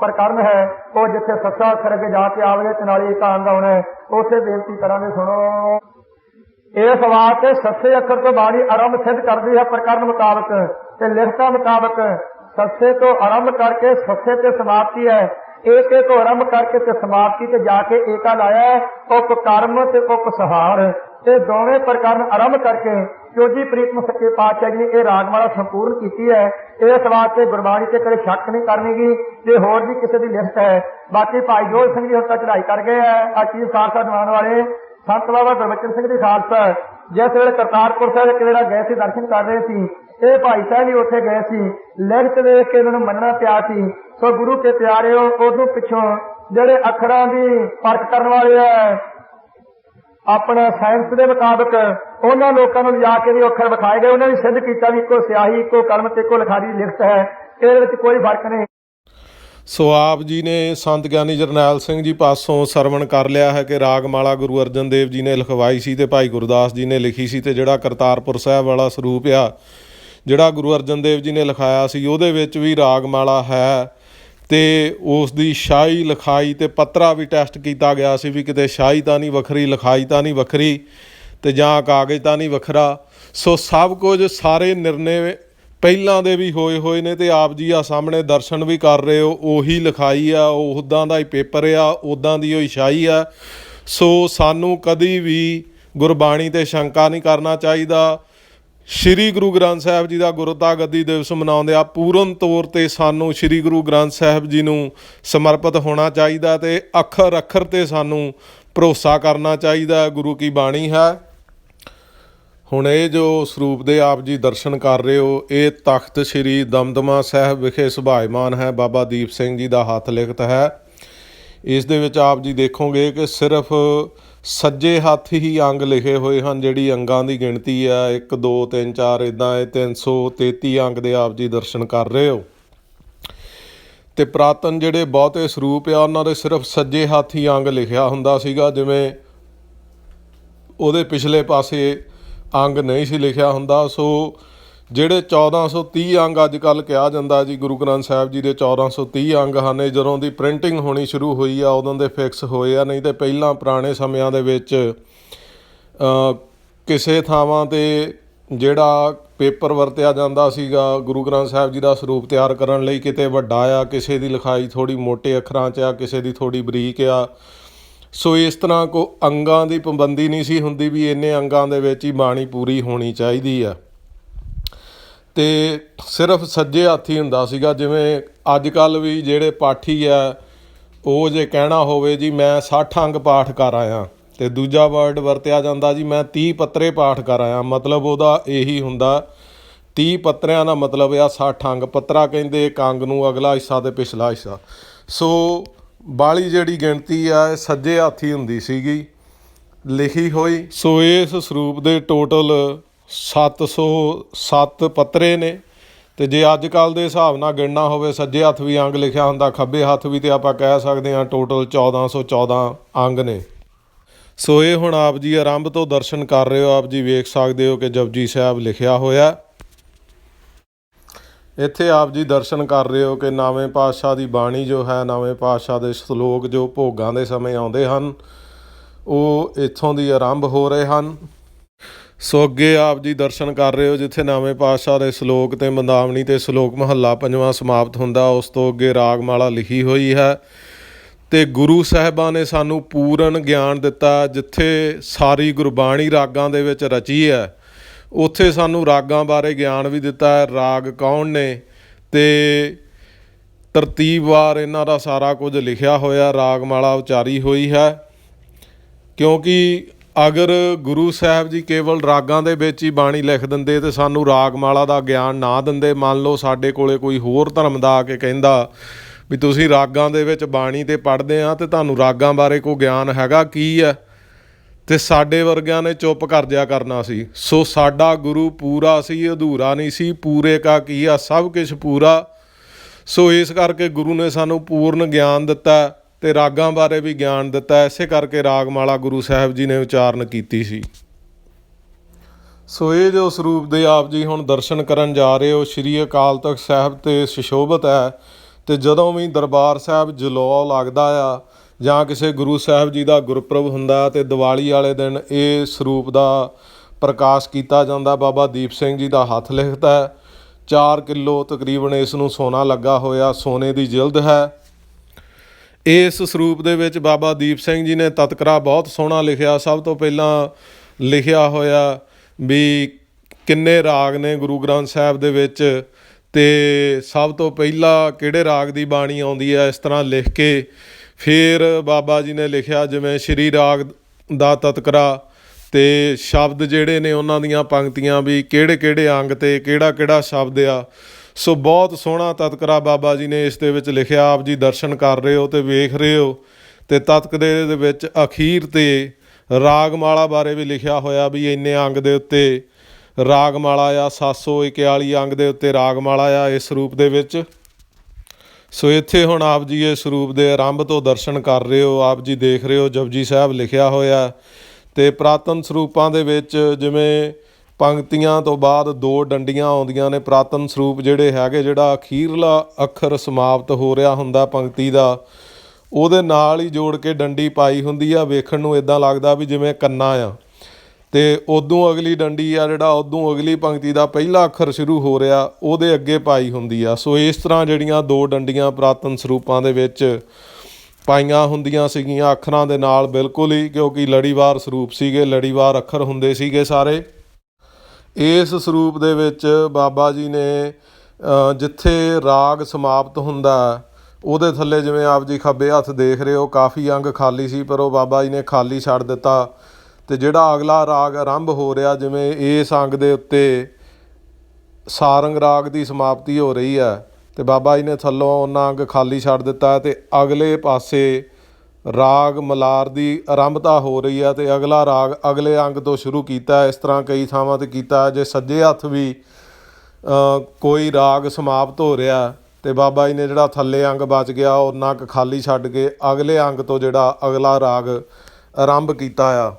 ਪ੍ਰਕਰਨ ਹੈ, ਉਹ ਜਿੱਥੇ ਸੱਚਾ ਅੱਖਰ ਅੱਗੇ ਜਾ ਕੇ ਆਵੇ ਤੇ ਨਾਲ ਇੱਕ ਅੰਗ ਆਉਣਾ ਉਸੇ ਬੇਨਤੀ ਕਰਾਂਗੇ, ਸੁਣੋ। ਇਸ ਵਾਸਤੇ ਸੱਸੇ ਅੱਖਰ ਤੋਂ ਬਾਣੀ ਆਰੰਭ ਸਿੱਧ ਕਰਦੀ ਹੈ ਪ੍ਰਕਰਨ ਮੁਤਾਬਕ ਤੇ ਲਿਖਤਾਂ ਮੁਤਾਬਕ ਸੱਸੇ ਤੋਂ ਆਰੰਭ ਕਰਕੇ ਸੱਸੇ ਤੇ ਸਮਾਪਤੀ ਹੈ। ਏਕ ਏਕ ਆਰੰਭ ਕਰਕੇ ਤੇ ਸਮਾਪਤੀ ਤੇ ਜਾ ਕੇ ਏਕਾ ਲਾਇਆ ਉਪ ਕਰਮ ਤੇ ਉਪ ਸਹਾਰ ਇਹ ਦੋਵੇਂ ਪ੍ਰਕਰਨ ਆਰੰਭ ਕਰਕੇ ਕਿਉਂਜੀ ਪ੍ਰੀਤਮ ਸੱਚੇ ਪਾਤਸ਼ਾਹ ਜੀ ਨੇ ਇਹ ਰਾਗਮਾਲਾ ਸੰਪੂਰਨ ਕੀਤੀ ਹੈ। ਇਸ ਵਾਸਤੇ ਗੁਰਬਾਣੀ ਤੇ ਕਦੇ ਸ਼ੱਕ ਨਹੀਂ ਕਰਨੀਗੀ ਤੇ ਹੋਰ ਵੀ ਕਿਸੇ ਦੀ ਲਿਖਤ ਹੈ, ਬਾਕੀ ਭਾਈ ਜੋਲ ਸਿੰਘ ਜੀ ਹੁਣ ਤੱਕ ਚੜ੍ਹਾਈ ਕਰ ਗਏ ਆ ਅਚੀਰ ਖਾਲਸਾ ਦੀਵਾਨ ਵਾਲੇ ਸੰਤ ਬਾਬਾ ਗੁਰਬਚਨ ਸਿੰਘ ਦੀ ਖਾਲਸਾ ਜਿਸ ਵੇਲੇ ਕਰਤਾਰਪੁਰ ਸਾਹਿਬ ਇੱਕ ਗਏ ਸੀ ਦਰਸ਼ਨ ਕਰ ਰਹੇ ਸੀ, ਇਹ ਭਾਈ ਸਾਹਿਬ ਵੀ ਉੱਥੇ ਗਏ ਸੀ। ਲਿਖਤ ਵੇਖ ਕੇ ਇਹਨਾਂ ਨੂੰ ਮੰਨਣਾ ਪਿਆ ਸੀ। ਸੋ ਗੁਰੂ ਕੇ ਪਿਆਰਿਓ ਉਦੋਂ ਪਿੱਛੋਂ ਜਿਹੜੇ ਅੱਖਰਾਂ ਦੀ ਪਰਖ ਕਰਨ ਵਾਲੇ ਆ, ਆਪਣਾ ਸਾਇੰਸ ਦੇ ਮੁਤਾਬਕ ਉਹਨਾਂ ਲੋਕਾਂ ਨੂੰ ਲਿਜਾ ਕੇ ਵੀ ਅੱਖਰ ਵਿਖਾਏ ਗਏ। ਉਹਨਾਂ ਨੇ ਸਿੱਧ ਕੀਤਾ ਵੀ ਇੱਕੋ ਸਿਆਹੀ, ਇੱਕੋ ਕਲਮ ਤੇ ਇੱਕੋ ਲਿਖਾਰੀ ਲਿਖਤ ਹੈ। ਇਹਦੇ ਵਿੱਚ ਕੋਈ ਫ਼ਰਕ ਨਹੀਂ। ਸੋ ਆਪ ਜੀ ਨੇ ਸੰਤ ਗਿਆਨੀ ਜਰਨੈਲ ਸਿੰਘ ਜੀ ਪਾਸੋਂ ਸਰਵਣ ਕਰ ਲਿਆ ਹੈ ਕਿ ਰਾਗਮਾਲਾ ਗੁਰੂ ਅਰਜਨ ਦੇਵ ਜੀ ਨੇ ਲਿਖਵਾਈ ਸੀ ਤੇ ਭਾਈ ਗੁਰਦਾਸ ਜੀ ਨੇ ਲਿਖੀ ਸੀ ਤੇ ਜਿਹੜਾ ਕਰਤਾਰਪੁਰ ਸਾਹਿਬ ਵਾਲਾ ਸਰੂਪ ਆ, ਜਿਹੜਾ ਗੁਰੂ ਅਰਜਨ ਦੇਵ ਜੀ ਨੇ ਲਿਖਾਇਆ ਸੀ, ਉਹਦੇ ਵਿੱਚ ਵੀ ਰਾਗਮਾਲਾ ਹੈ ਤੇ ਉਸ ਦੀ ਸ਼ਾਹੀ ਲਿਖਾਈ ਤੇ ਪੱਤਰਾ ਵੀ ਟੈਸਟ ਕੀਤਾ ਗਿਆ ਸੀ ਵੀ ਕਿਤੇ ਸ਼ਾਹੀ ਤਾਂ ਨਹੀਂ ਵੱਖਰੀ, ਲਿਖਾਈ ਤਾਂ ਨਹੀਂ ਵੱਖਰੀ ਤੇ ਜਾਂ ਕਾਗਜ਼ ਤਾਂ ਨਹੀਂ ਵੱਖਰਾ। ਸੋ ਸਭ ਕੁਝ ਸਾਰੇ ਨਿਰਣੇ ਪਹਿਲਾਂ ਦੇ ਵੀ ਹੋਏ ਹੋਏ ਨੇ ਤੇ ਆਪ ਜੀ ਆ ਸਾਹਮਣੇ ਦਰਸ਼ਨ ਵੀ ਕਰ ਰਹੇ ਹੋ, ਉਹੀ ਲਿਖਾਈ ਆ ਉਦਾਂ ਦਾ ਹੀ ਪੇਪਰ ਆ, ਉਦਾਂ ਦੀ ਹੋਈ ਸ਼ਾਹੀ ਆ। ਸੋ ਸਾਨੂੰ ਕਦੀ ਵੀ ਗੁਰਬਾਣੀ ਤੇ ਸ਼ੰਕਾ ਨਹੀਂ ਕਰਨਾ ਚਾਹੀਦਾ। ਸ਼੍ਰੀ ਗੁਰੂ ਗ੍ਰੰਥ ਸਾਹਿਬ ਜੀ ਦਾ ਗੁਰਤਾ ਗੱਦੀ ਦਿਵਸ ਮਨਾਉਂਦੇ ਆ, ਪੂਰਨ ਤੌਰ ਤੇ ਸਾਨੂੰ ਸ਼੍ਰੀ ਗੁਰੂ ਗ੍ਰੰਥ ਸਾਹਿਬ ਜੀ ਨੂੰ ਸਮਰਪਿਤ ਹੋਣਾ ਚਾਹੀਦਾ ਤੇ ਅੱਖਰ ਅੱਖਰ ਤੇ ਸਾਨੂੰ ਭਰੋਸਾ ਕਰਨਾ ਚਾਹੀਦਾ, ਗੁਰੂ ਕੀ ਬਾਣੀ ਹੈ। ਹੁਣ ਇਹ ਜੋ ਸਰੂਪ ਦੇ ਆਪ ਜੀ ਦਰਸ਼ਨ ਕਰ ਰਹੇ ਹੋ, ਇਹ ਤਖਤ ਸ੍ਰੀ ਦਮਦਮਾ ਸਾਹਿਬ ਵਿਖੇ ਸੁਭਾਇਮਾਨ ਹੈ। ਬਾਬਾ ਦੀਪ ਸਿੰਘ ਜੀ ਦਾ ਹੱਥ ਲਿਖਤ ਹੈ। ਇਸ ਦੇ ਵਿੱਚ ਆਪ ਜੀ ਦੇਖੋਗੇ ਕਿ ਸਿਰਫ ਸੱਜੇ ਹੱਥ ਹੀ ਅੰਗ ਲਿਖੇ ਹੋਏ ਹਨ, ਜਿਹੜੀ ਅੰਗਾਂ ਦੀ ਗਿਣਤੀ ਹੈ। 1 2 3 4 ਇਦਾਂ ਇਹ 333 ਅੰਗ ਦੇ ਆਪ ਜੀ ਦਰਸ਼ਨ ਕਰ ਰਹੇ ਹੋ। ਤੇ ਪ੍ਰਾਤਨ ਜਿਹੜੇ ਬਹੁਤੇ ਸਰੂਪ ਆ, ਉਹਨਾਂ ਦੇ ਸਿਰਫ ਸੱਜੇ ਹੱਥ ਹੀ ਅੰਗ ਲਿਖਿਆ ਹੁੰਦਾ ਸੀਗਾ, ਜਿਵੇਂ ਉਹਦੇ ਪਿਛਲੇ ਪਾਸੇ ਅੰਗ ਨਹੀਂ ਸੀ ਲਿਖਿਆ ਹੁੰਦਾ, ਸੋ ਜਿਹੜੇ 1430 ਅੰਗ ਅੱਜ ਕੱਲ ਕਿਹਾ ਜਾਂਦਾ ਜੀ, ਗੁਰੂ ਗ੍ਰੰਥ ਸਾਹਿਬ ਜੀ ਦੇ 1430 ਅੰਗ ਹਨ, ਇਹ ਜਦੋਂ ਦੀ ਪ੍ਰਿੰਟਿੰਗ ਹੋਣੀ ਸ਼ੁਰੂ ਹੋਈ ਆ, ਉਦੋਂ ਦੇ ਫਿਕਸ ਹੋਏ ਆ, ਨਹੀਂ ਤੇ ਪਹਿਲਾਂ ਪੁਰਾਣੇ ਸਮਿਆਂ ਦੇ ਵਿੱਚ ਕਿਸੇ ਥਾਵਾਂ ਤੇ ਜਿਹੜਾ ਪੇਪਰ ਵਰਤਿਆ ਜਾਂਦਾ ਸੀਗਾ, ਗੁਰੂ ਗ੍ਰੰਥ ਸਾਹਿਬ ਜੀ ਦਾ ਸਰੂਪ ਤਿਆਰ ਕਰਨ ਲਈ ਕਿਤੇ ਵੱਡਾ ਆ, ਕਿਸੇ ਦੀ ਲਿਖਾਈ ਥੋੜੀ ਮੋٹے ਅੱਖਰਾਂ 'ਚ ਆ, ਕਿਸੇ ਦੀ ਥੋੜੀ ਬਰੀਕ ਆ ਸੋ ਇਸ ਤਰ੍ਹਾਂ ਕੋ ਅੰਗਾਂ ਦੀ ਪਾਬੰਦੀ ਨਹੀਂ ਸੀ ਹੁੰਦੀ ਵੀ ਇੰਨੇ ਅੰਗਾਂ ਦੇ ਵਿੱਚ ਹੀ ਬਾਣੀ ਪੂਰੀ ਹੋਣੀ ਚਾਹੀਦੀ ਆ। ਤੇ ਸਿਰਫ ਸੱਜੇ ਹੱਥ ਹੀ ਹੁੰਦਾ ਸੀਗਾ, ਜਿਵੇਂ ਅੱਜ ਕੱਲ ਵੀ ਜਿਹੜੇ ਪਾਠੀ ਆ, ਉਹ ਜੇ ਕਹਿਣਾ ਹੋਵੇ ਜੀ, ਮੈਂ 60 ਅੰਗ ਪਾਠ ਕਰ ਆਇਆ ਤੇ ਦੂਜਾ ਵਰਡ ਵਰਤਿਆ ਜਾਂਦਾ ਜੀ, ਮੈਂ 30 ਪੱਤਰੇ ਪਾਠ ਕਰ ਆਇਆ। ਮਤਲਬ ਉਹਦਾ ਇਹੀ ਹੁੰਦਾ 30 ਪੱਤਰਿਆਂ ਦਾ ਮਤਲਬ ਆ 60 ਅੰਗ। ਪੱਤਰਾ ਕਹਿੰਦੇ ਇੱਕ ਅੰਗ ਨੂੰ ਅਗਲਾ ਹਿੱਸਾ ਤੇ ਪਿਛਲਾ ਹਿੱਸਾ। ਸੋ ਬਾਲੀ ਜਿਹੜੀ ਗਿਣਤੀ ਆ, ਇਹ ਸੱਜੇ ਹੱਥ ਹੀ ਹੁੰਦੀ ਸੀਗੀ। ਲਿਖੀ ਹੋਈ। ਸੋ ਇਸ ਸਰੂਪ ਦੇ ਟੋਟਲ 707 ਪੱਤਰੇ ਨੇ। ਤੇ ਜੇ ਅੱਜ ਕੱਲ ਦੇ ਹਿਸਾਬ ਨਾਲ ਗਿਣਨਾ ਹੋਵੇ, ਸੱਜੇ ਹੱਥ ਵੀ ਅੰਗ ਲਿਖਿਆ ਹੁੰਦਾ, ਖੱਬੇ ਹੱਥ ਵੀ ਤੇ ਆਪਾਂ ਕਹਿ ਸਕਦੇ ਹਾਂ ਟੋਟਲ 1414 ਅੰਗ ਨੇ। ਸੋ ਇਹ ਹੁਣ ਆਪ ਜੀ ਆਰੰਭ ਤੋਂ ਦਰਸ਼ਨ ਕਰ ਰਹੇ ਹੋ। ਆਪ ਜੀ ਵੇਖ ਸਕਦੇ ਹੋ ਕਿ ਜਪਜੀ ਸਾਹਿਬ ਲਿਖਿਆ ਹੋਇਆ। ਇੱਥੇ ਆਪ ਜੀ ਦਰਸ਼ਨ ਕਰ ਰਹੇ ਹੋ ਕਿ ਨਵੇਂ ਪਾਤਸ਼ਾਹ ਦੀ ਬਾਣੀ ਜੋ ਹੈ, ਨਵੇਂ ਪਾਤਸ਼ਾਹ ਦੇ ਸ਼ਲੋਕ ਜੋ ਭੋਗਾਂ ਦੇ ਸਮੇਂ ਆਉਂਦੇ ਹਨ, ਉਹ ਇੱਥੋਂ ਦੀ ਆਰੰਭ ਹੋ ਰਹੇ ਹਨ। ਸੋ ਅੱਗੇ ਆਪ ਜੀ ਦਰਸ਼ਨ ਕਰ ਰਹੇ ਹੋ, ਜਿੱਥੇ ਨਵੇਂ ਪਾਤਸ਼ਾਹ ਦੇ ਸ਼ਲੋਕ ਤੇ ਮੰਦਾਵਣੀ ਤੇ ਸ਼ਲੋਕ ਮਹੱਲਾ ਪੰਜਵਾਂ ਸਮਾਪਤ ਹੁੰਦਾ, ਉਸ ਤੋਂ ਅੱਗੇ ਰਾਗਮਾਲਾ ਲਿਖੀ ਹੋਈ ਹੈ। ਤੇ ਗੁਰੂ ਸਾਹਿਬਾਂ ਨੇ ਸਾਨੂੰ ਪੂਰਨ ਗਿਆਨ ਦਿੱਤਾ, ਜਿੱਥੇ ਸਾਰੀ ਗੁਰਬਾਣੀ ਰਾਗਾਂ ਦੇ ਵਿੱਚ ਰਚੀ ਹੈ। ਉੱਥੇ ਸਾਨੂੰ ਰਾਗਾਂ ਬਾਰੇ ਗਿਆਨ ਵੀ ਦਿੱਤਾ ਹੈ। ਰਾਗ ਕੌਣ ਨੇ? ਤੇ ਤਰਤੀਬਵਾਰ ਇਹਨਾਂ ਦਾ ਸਾਰਾ ਕੁਝ ਲਿਖਿਆ ਹੋਇਆ, ਰਾਗਮਾਲਾ ਉਚਾਰੀ ਹੋਈ ਹੈ। ਕਿਉਂਕਿ ਅਗਰ ਗੁਰੂ ਸਾਹਿਬ ਜੀ ਕੇਵਲ ਰਾਗਾਂ ਦੇ ਵਿੱਚ ਹੀ ਬਾਣੀ ਲਿਖ ਦਿੰਦੇ ਤੇ ਸਾਨੂੰ ਰਾਗਮਾਲਾ ਦਾ ਗਿਆਨ ਨਾ ਦਿੰਦੇ, ਮੰਨ ਲਓ ਸਾਡੇ ਕੋਲੇ ਕੋਈ ਹੋਰ ਧਰਮ ਦਾ ਆ ਕੇ ਕਹਿੰਦਾ ਵੀ ਤੁਸੀਂ ਰਾਗਾਂ ਦੇ ਵਿੱਚ ਬਾਣੀ ਤੇ ਪੜ੍ਹਦੇ ਆ ਤੇ ਤੁਹਾਨੂੰ ਰਾਗਾਂ ਬਾਰੇ ਕੋਈ ਗਿਆਨ ਹੈਗਾ, ਕੀ ਹੈ? ਤੇ ਸਾਡੇ ਵਰਗਿਆਂ ਨੇ ਚੁੱਪ ਕਰ ਜਿਆ ਕਰਨਾ ਸੀ। ਸੋ ਸਾਡਾ ਗੁਰੂ ਪੂਰਾ ਸੀ, ਅਧੂਰਾ ਨਹੀਂ ਸੀ, ਪੂਰੇ ਕਾ ਕੀ ਆ ਸਭ ਕੁਝ ਪੂਰਾ। ਸੋ ਇਸ ਕਰਕੇ ਗੁਰੂ ਨੇ ਸਾਨੂੰ ਪੂਰਨ ਗਿਆਨ ਦਿੱਤਾ ਹੈ ਤੇ ਰਾਗਾਂ ਬਾਰੇ ਵੀ ਗਿਆਨ ਦਿੱਤਾ। ਹੈ। ਇਸੇ ਕਰਕੇ ਰਾਗਮਾਲਾ ਗੁਰੂ ਸਾਹਿਬ ਜੀ ਨੇ ਉਚਾਰਨ ਕੀਤੀ ਸੀ। ਸੋ ਇਹ ਜੋ ਸਰੂਪ ਦੇ ਆਪ ਜੀ ਹੁਣ ਦਰਸ਼ਨ ਕਰਨ ਜਾ ਰਹੇ ਹੋ, ਸ੍ਰੀ ਅਕਾਲ ਤਖਤ ਸਾਹਿਬ ਤੇ ਸੁਸ਼ੋਭਿਤ ਹੈ ਤੇ ਜਦੋਂ ਵੀ ਦਰਬਾਰ ਸਾਹਿਬ ਜਲੌ ਲੱਗਦਾ ਆ ਜਾਂ ਕਿਸੇ ਗੁਰੂ ਸਾਹਿਬ ਜੀ ਦਾ ਗੁਰਪੁਰਬ ਹੁੰਦਾ ਤੇ ਦੀਵਾਲੀ ਵਾਲੇ ਦਿਨ ਇਹ ਸਰੂਪ ਦਾ ਪ੍ਰਕਾਸ਼ ਕੀਤਾ ਜਾਂਦਾ। ਬਾਬਾ ਦੀਪ ਸਿੰਘ ਜੀ ਦਾ ਹੱਥ ਲਿਖਤਾ ਹੈ 4 ਕਿਲੋ ਤਕਰੀਬਨ ਇਸ ਨੂੰ ਸੋਨਾ ਲੱਗਾ ਹੋਇਆ, ਸੋਨੇ ਦੀ ਜਿਲਦ ਹੈ। ਇਸ ਸਰੂਪ ਦੇ ਵਿੱਚ ਬਾਬਾ ਦੀਪ ਸਿੰਘ ਜੀ ਨੇ ਤਤਕਰਾ ਬਹੁਤ ਸੋਹਣਾ ਲਿਖਿਆ। ਸਭ ਤੋਂ ਪਹਿਲਾਂ ਲਿਖਿਆ ਹੋਇਆ ਵੀ ਕਿੰਨੇ ਰਾਗ ਨੇ ਗੁਰੂ ਗ੍ਰੰਥ ਸਾਹਿਬ ਦੇ ਵਿੱਚ ਤੇ ਸਭ ਤੋਂ ਪਹਿਲਾਂ ਕਿਹੜੇ ਰਾਗ ਦੀ ਬਾਣੀ ਆਉਂਦੀ ਹੈ, ਇਸ ਤਰ੍ਹਾਂ ਲਿਖ ਕੇ ਫਿਰ ਬਾਬਾ ਜੀ ਨੇ ਲਿਖਿਆ ਜਿਵੇਂ ਸ਼੍ਰੀ ਰਾਗ ਦਾ ਤਤਕਰਾ ਤੇ ਸ਼ਬਦ ਜਿਹੜੇ ਨੇ ਉਹਨਾਂ ਦੀਆਂ ਪੰਕਤੀਆਂ ਵੀ ਕਿਹੜੇ ਕਿਹੜੇ ਅੰਗ ਤੇ ਕਿਹੜਾ ਕਿਹੜਾ ਸ਼ਬਦ ਆ। ਸੋ ਬਹੁਤ ਸੋਹਣਾ ਤਤਕਰਾ ਬਾਬਾ ਜੀ ਨੇ ਇਸ ਦੇ ਵਿੱਚ ਲਿਖਿਆ। ਆਪ ਜੀ ਦਰਸ਼ਨ ਕਰ ਰਹੇ ਹੋ ਤੇ ਵੇਖ ਰਹੇ ਹੋ ਤੇ ਤਤਕ ਦੇ ਵਿੱਚ ਅਖੀਰ ਤੇ ਰਾਗਮਾਲਾ ਬਾਰੇ ਵੀ ਲਿਖਿਆ ਹੋਇਆ ਵੀ ਇੰਨੇ ਅੰਗ ਦੇ ਉੱਤੇ ਰਾਗਮਾਲਾ ਆ 741 ਅੰਗ ਦੇ ਉੱਤੇ ਰਾਗਮਾਲਾ ਆ ਇਸ ਰੂਪ ਦੇ ਵਿੱਚ। ਸੋ ਇੱਥੇ ਹੁਣ ਆਪ ਜੀ ਇਸ ਸਰੂਪ ਦੇ ਆਰੰਭ ਤੋਂ ਦਰਸ਼ਨ ਕਰ ਰਹੇ ਹੋ, ਆਪ ਜੀ ਦੇਖ ਰਹੇ ਹੋ, ਜਪਜੀ ਸਾਹਿਬ ਲਿਖਿਆ ਹੋਇਆ ਤੇ ਪ੍ਰਾਤਨ ਸਰੂਪਾਂ ਦੇ ਵਿੱਚ ਜਿਵੇਂ ਪੰਕਤੀਆਂ ਤੋਂ ਬਾਅਦ ਦੋ ਡੰਡੀਆਂ ਆਉਂਦੀਆਂ ਨੇ, ਪ੍ਰਾਤਨ ਸਰੂਪ ਜਿਹੜੇ ਹੈਗੇ, ਜਿਹੜਾ ਅਖੀਰਲਾ ਅੱਖਰ ਸਮਾਪਤ ਹੋ ਰਿਹਾ ਹੁੰਦਾ ਪੰਕਤੀ ਦਾ, ਉਹਦੇ ਨਾਲ ਹੀ ਜੋੜ ਕੇ ਡੰਡੀ ਪਾਈ ਹੁੰਦੀ ਆ, ਵੇਖਣ ਨੂੰ ਇਦਾਂ ਲੱਗਦਾ ਵੀ ਜਿਵੇਂ ਕੰਨਾ ਆ। ਤੇ ਉਦੋਂ ਅਗਲੀ ਡੰਡੀ ਆ ਜਿਹੜਾ ਉਦੋਂ ਅਗਲੀ ਪੰਕਤੀ ਦਾ ਪਹਿਲਾ ਅੱਖਰ ਸ਼ੁਰੂ ਹੋ ਰਿਹਾ, ਉਹਦੇ ਅੱਗੇ ਪਾਈ ਹੁੰਦੀ ਆ। ਸੋ ਇਸ ਤਰ੍ਹਾਂ ਜਿਹੜੀਆਂ ਦੋ ਡੰਡੀਆਂ ਪ੍ਰਾਤਨ ਸਰੂਪਾਂ ਦੇ ਵਿੱਚ ਪਾਈਆਂ ਹੁੰਦੀਆਂ ਸੀਗੀਆਂ, ਅੱਖਰਾਂ ਦੇ ਨਾਲ ਬਿਲਕੁਲ ਹੀ, ਕਿਉਂਕਿ ਲੜੀਵਾਰ ਸਰੂਪ ਸੀਗੇ, ਲੜੀਵਾਰ ਅੱਖਰ ਹੁੰਦੇ ਸੀਗੇ ਸਾਰੇ। ਇਸ ਸਰੂਪ ਦੇ ਵਿੱਚ ਬਾਬਾ ਜੀ ਨੇ ਜਿੱਥੇ ਰਾਗ ਸਮਾਪਤ ਹੁੰਦਾ, ਉਹਦੇ ਥੱਲੇ ਜਿਵੇਂ ਆਪ ਜੀ ਖੱਬੇ ਹੱਥ ਦੇਖ ਰਹੇ ਹੋ, ਕਾਫੀ ਅੰਗ ਖਾਲੀ ਸੀ, ਪਰ ਉਹ ਬਾਬਾ ਜੀ ਨੇ ਖਾਲੀ ਛੱਡ ਦਿੱਤਾ। ਤੇ ਜਿਹੜਾ ਅਗਲਾ ਰਾਗ ਆਰੰਭ ਹੋ ਰਿਹਾ, ਜਿਵੇਂ ਇਸ ਅੰਗ ਦੇ ਉੱਤੇ ਸਾਰੰਗ ਰਾਗ ਦੀ ਸਮਾਪਤੀ ਹੋ ਰਹੀ ਹੈ, ਤੇ ਬਾਬਾ ਜੀ ਨੇ ਥੱਲੋਂ ਉਹਨਾਂ ਅੰਗ ਖਾਲੀ ਛੱਡ ਦਿੱਤਾ ਹੈ ਤੇ ਅਗਲੇ ਪਾਸੇ ਰਾਗ ਮਲਾਰ ਦੀ ਆਰੰਭਤਾ ਹੋ ਰਹੀ ਹੈ ਤੇ ਅਗਲਾ ਰਾਗ ਅਗਲੇ ਅੰਗ ਤੋਂ ਸ਼ੁਰੂ ਕੀਤਾ ਇਸ ਤਰ੍ਹਾਂ ਕਈ ਥਾਵਾਂ ਤੇ ਕੀਤਾ ਜੇ ਸੱਜੇ ਹੱਥ ਵੀ ਕੋਈ ਰਾਗ ਸਮਾਪਤ ਹੋ ਰਿਹਾ ਤੇ ਬਾਬਾ ਜੀ ਨੇ ਜਿਹੜਾ ਥੱਲੇ ਅੰਗ ਬਚ ਗਿਆ, ਉਹ ਨੱਕ ਖਾਲੀ ਛੱਡ ਕੇ ਅਗਲੇ ਅੰਗ ਤੋਂ ਜਿਹੜਾ ਅਗਲਾ ਰਾਗ ਆਰੰਭ ਕੀਤਾ ਆ।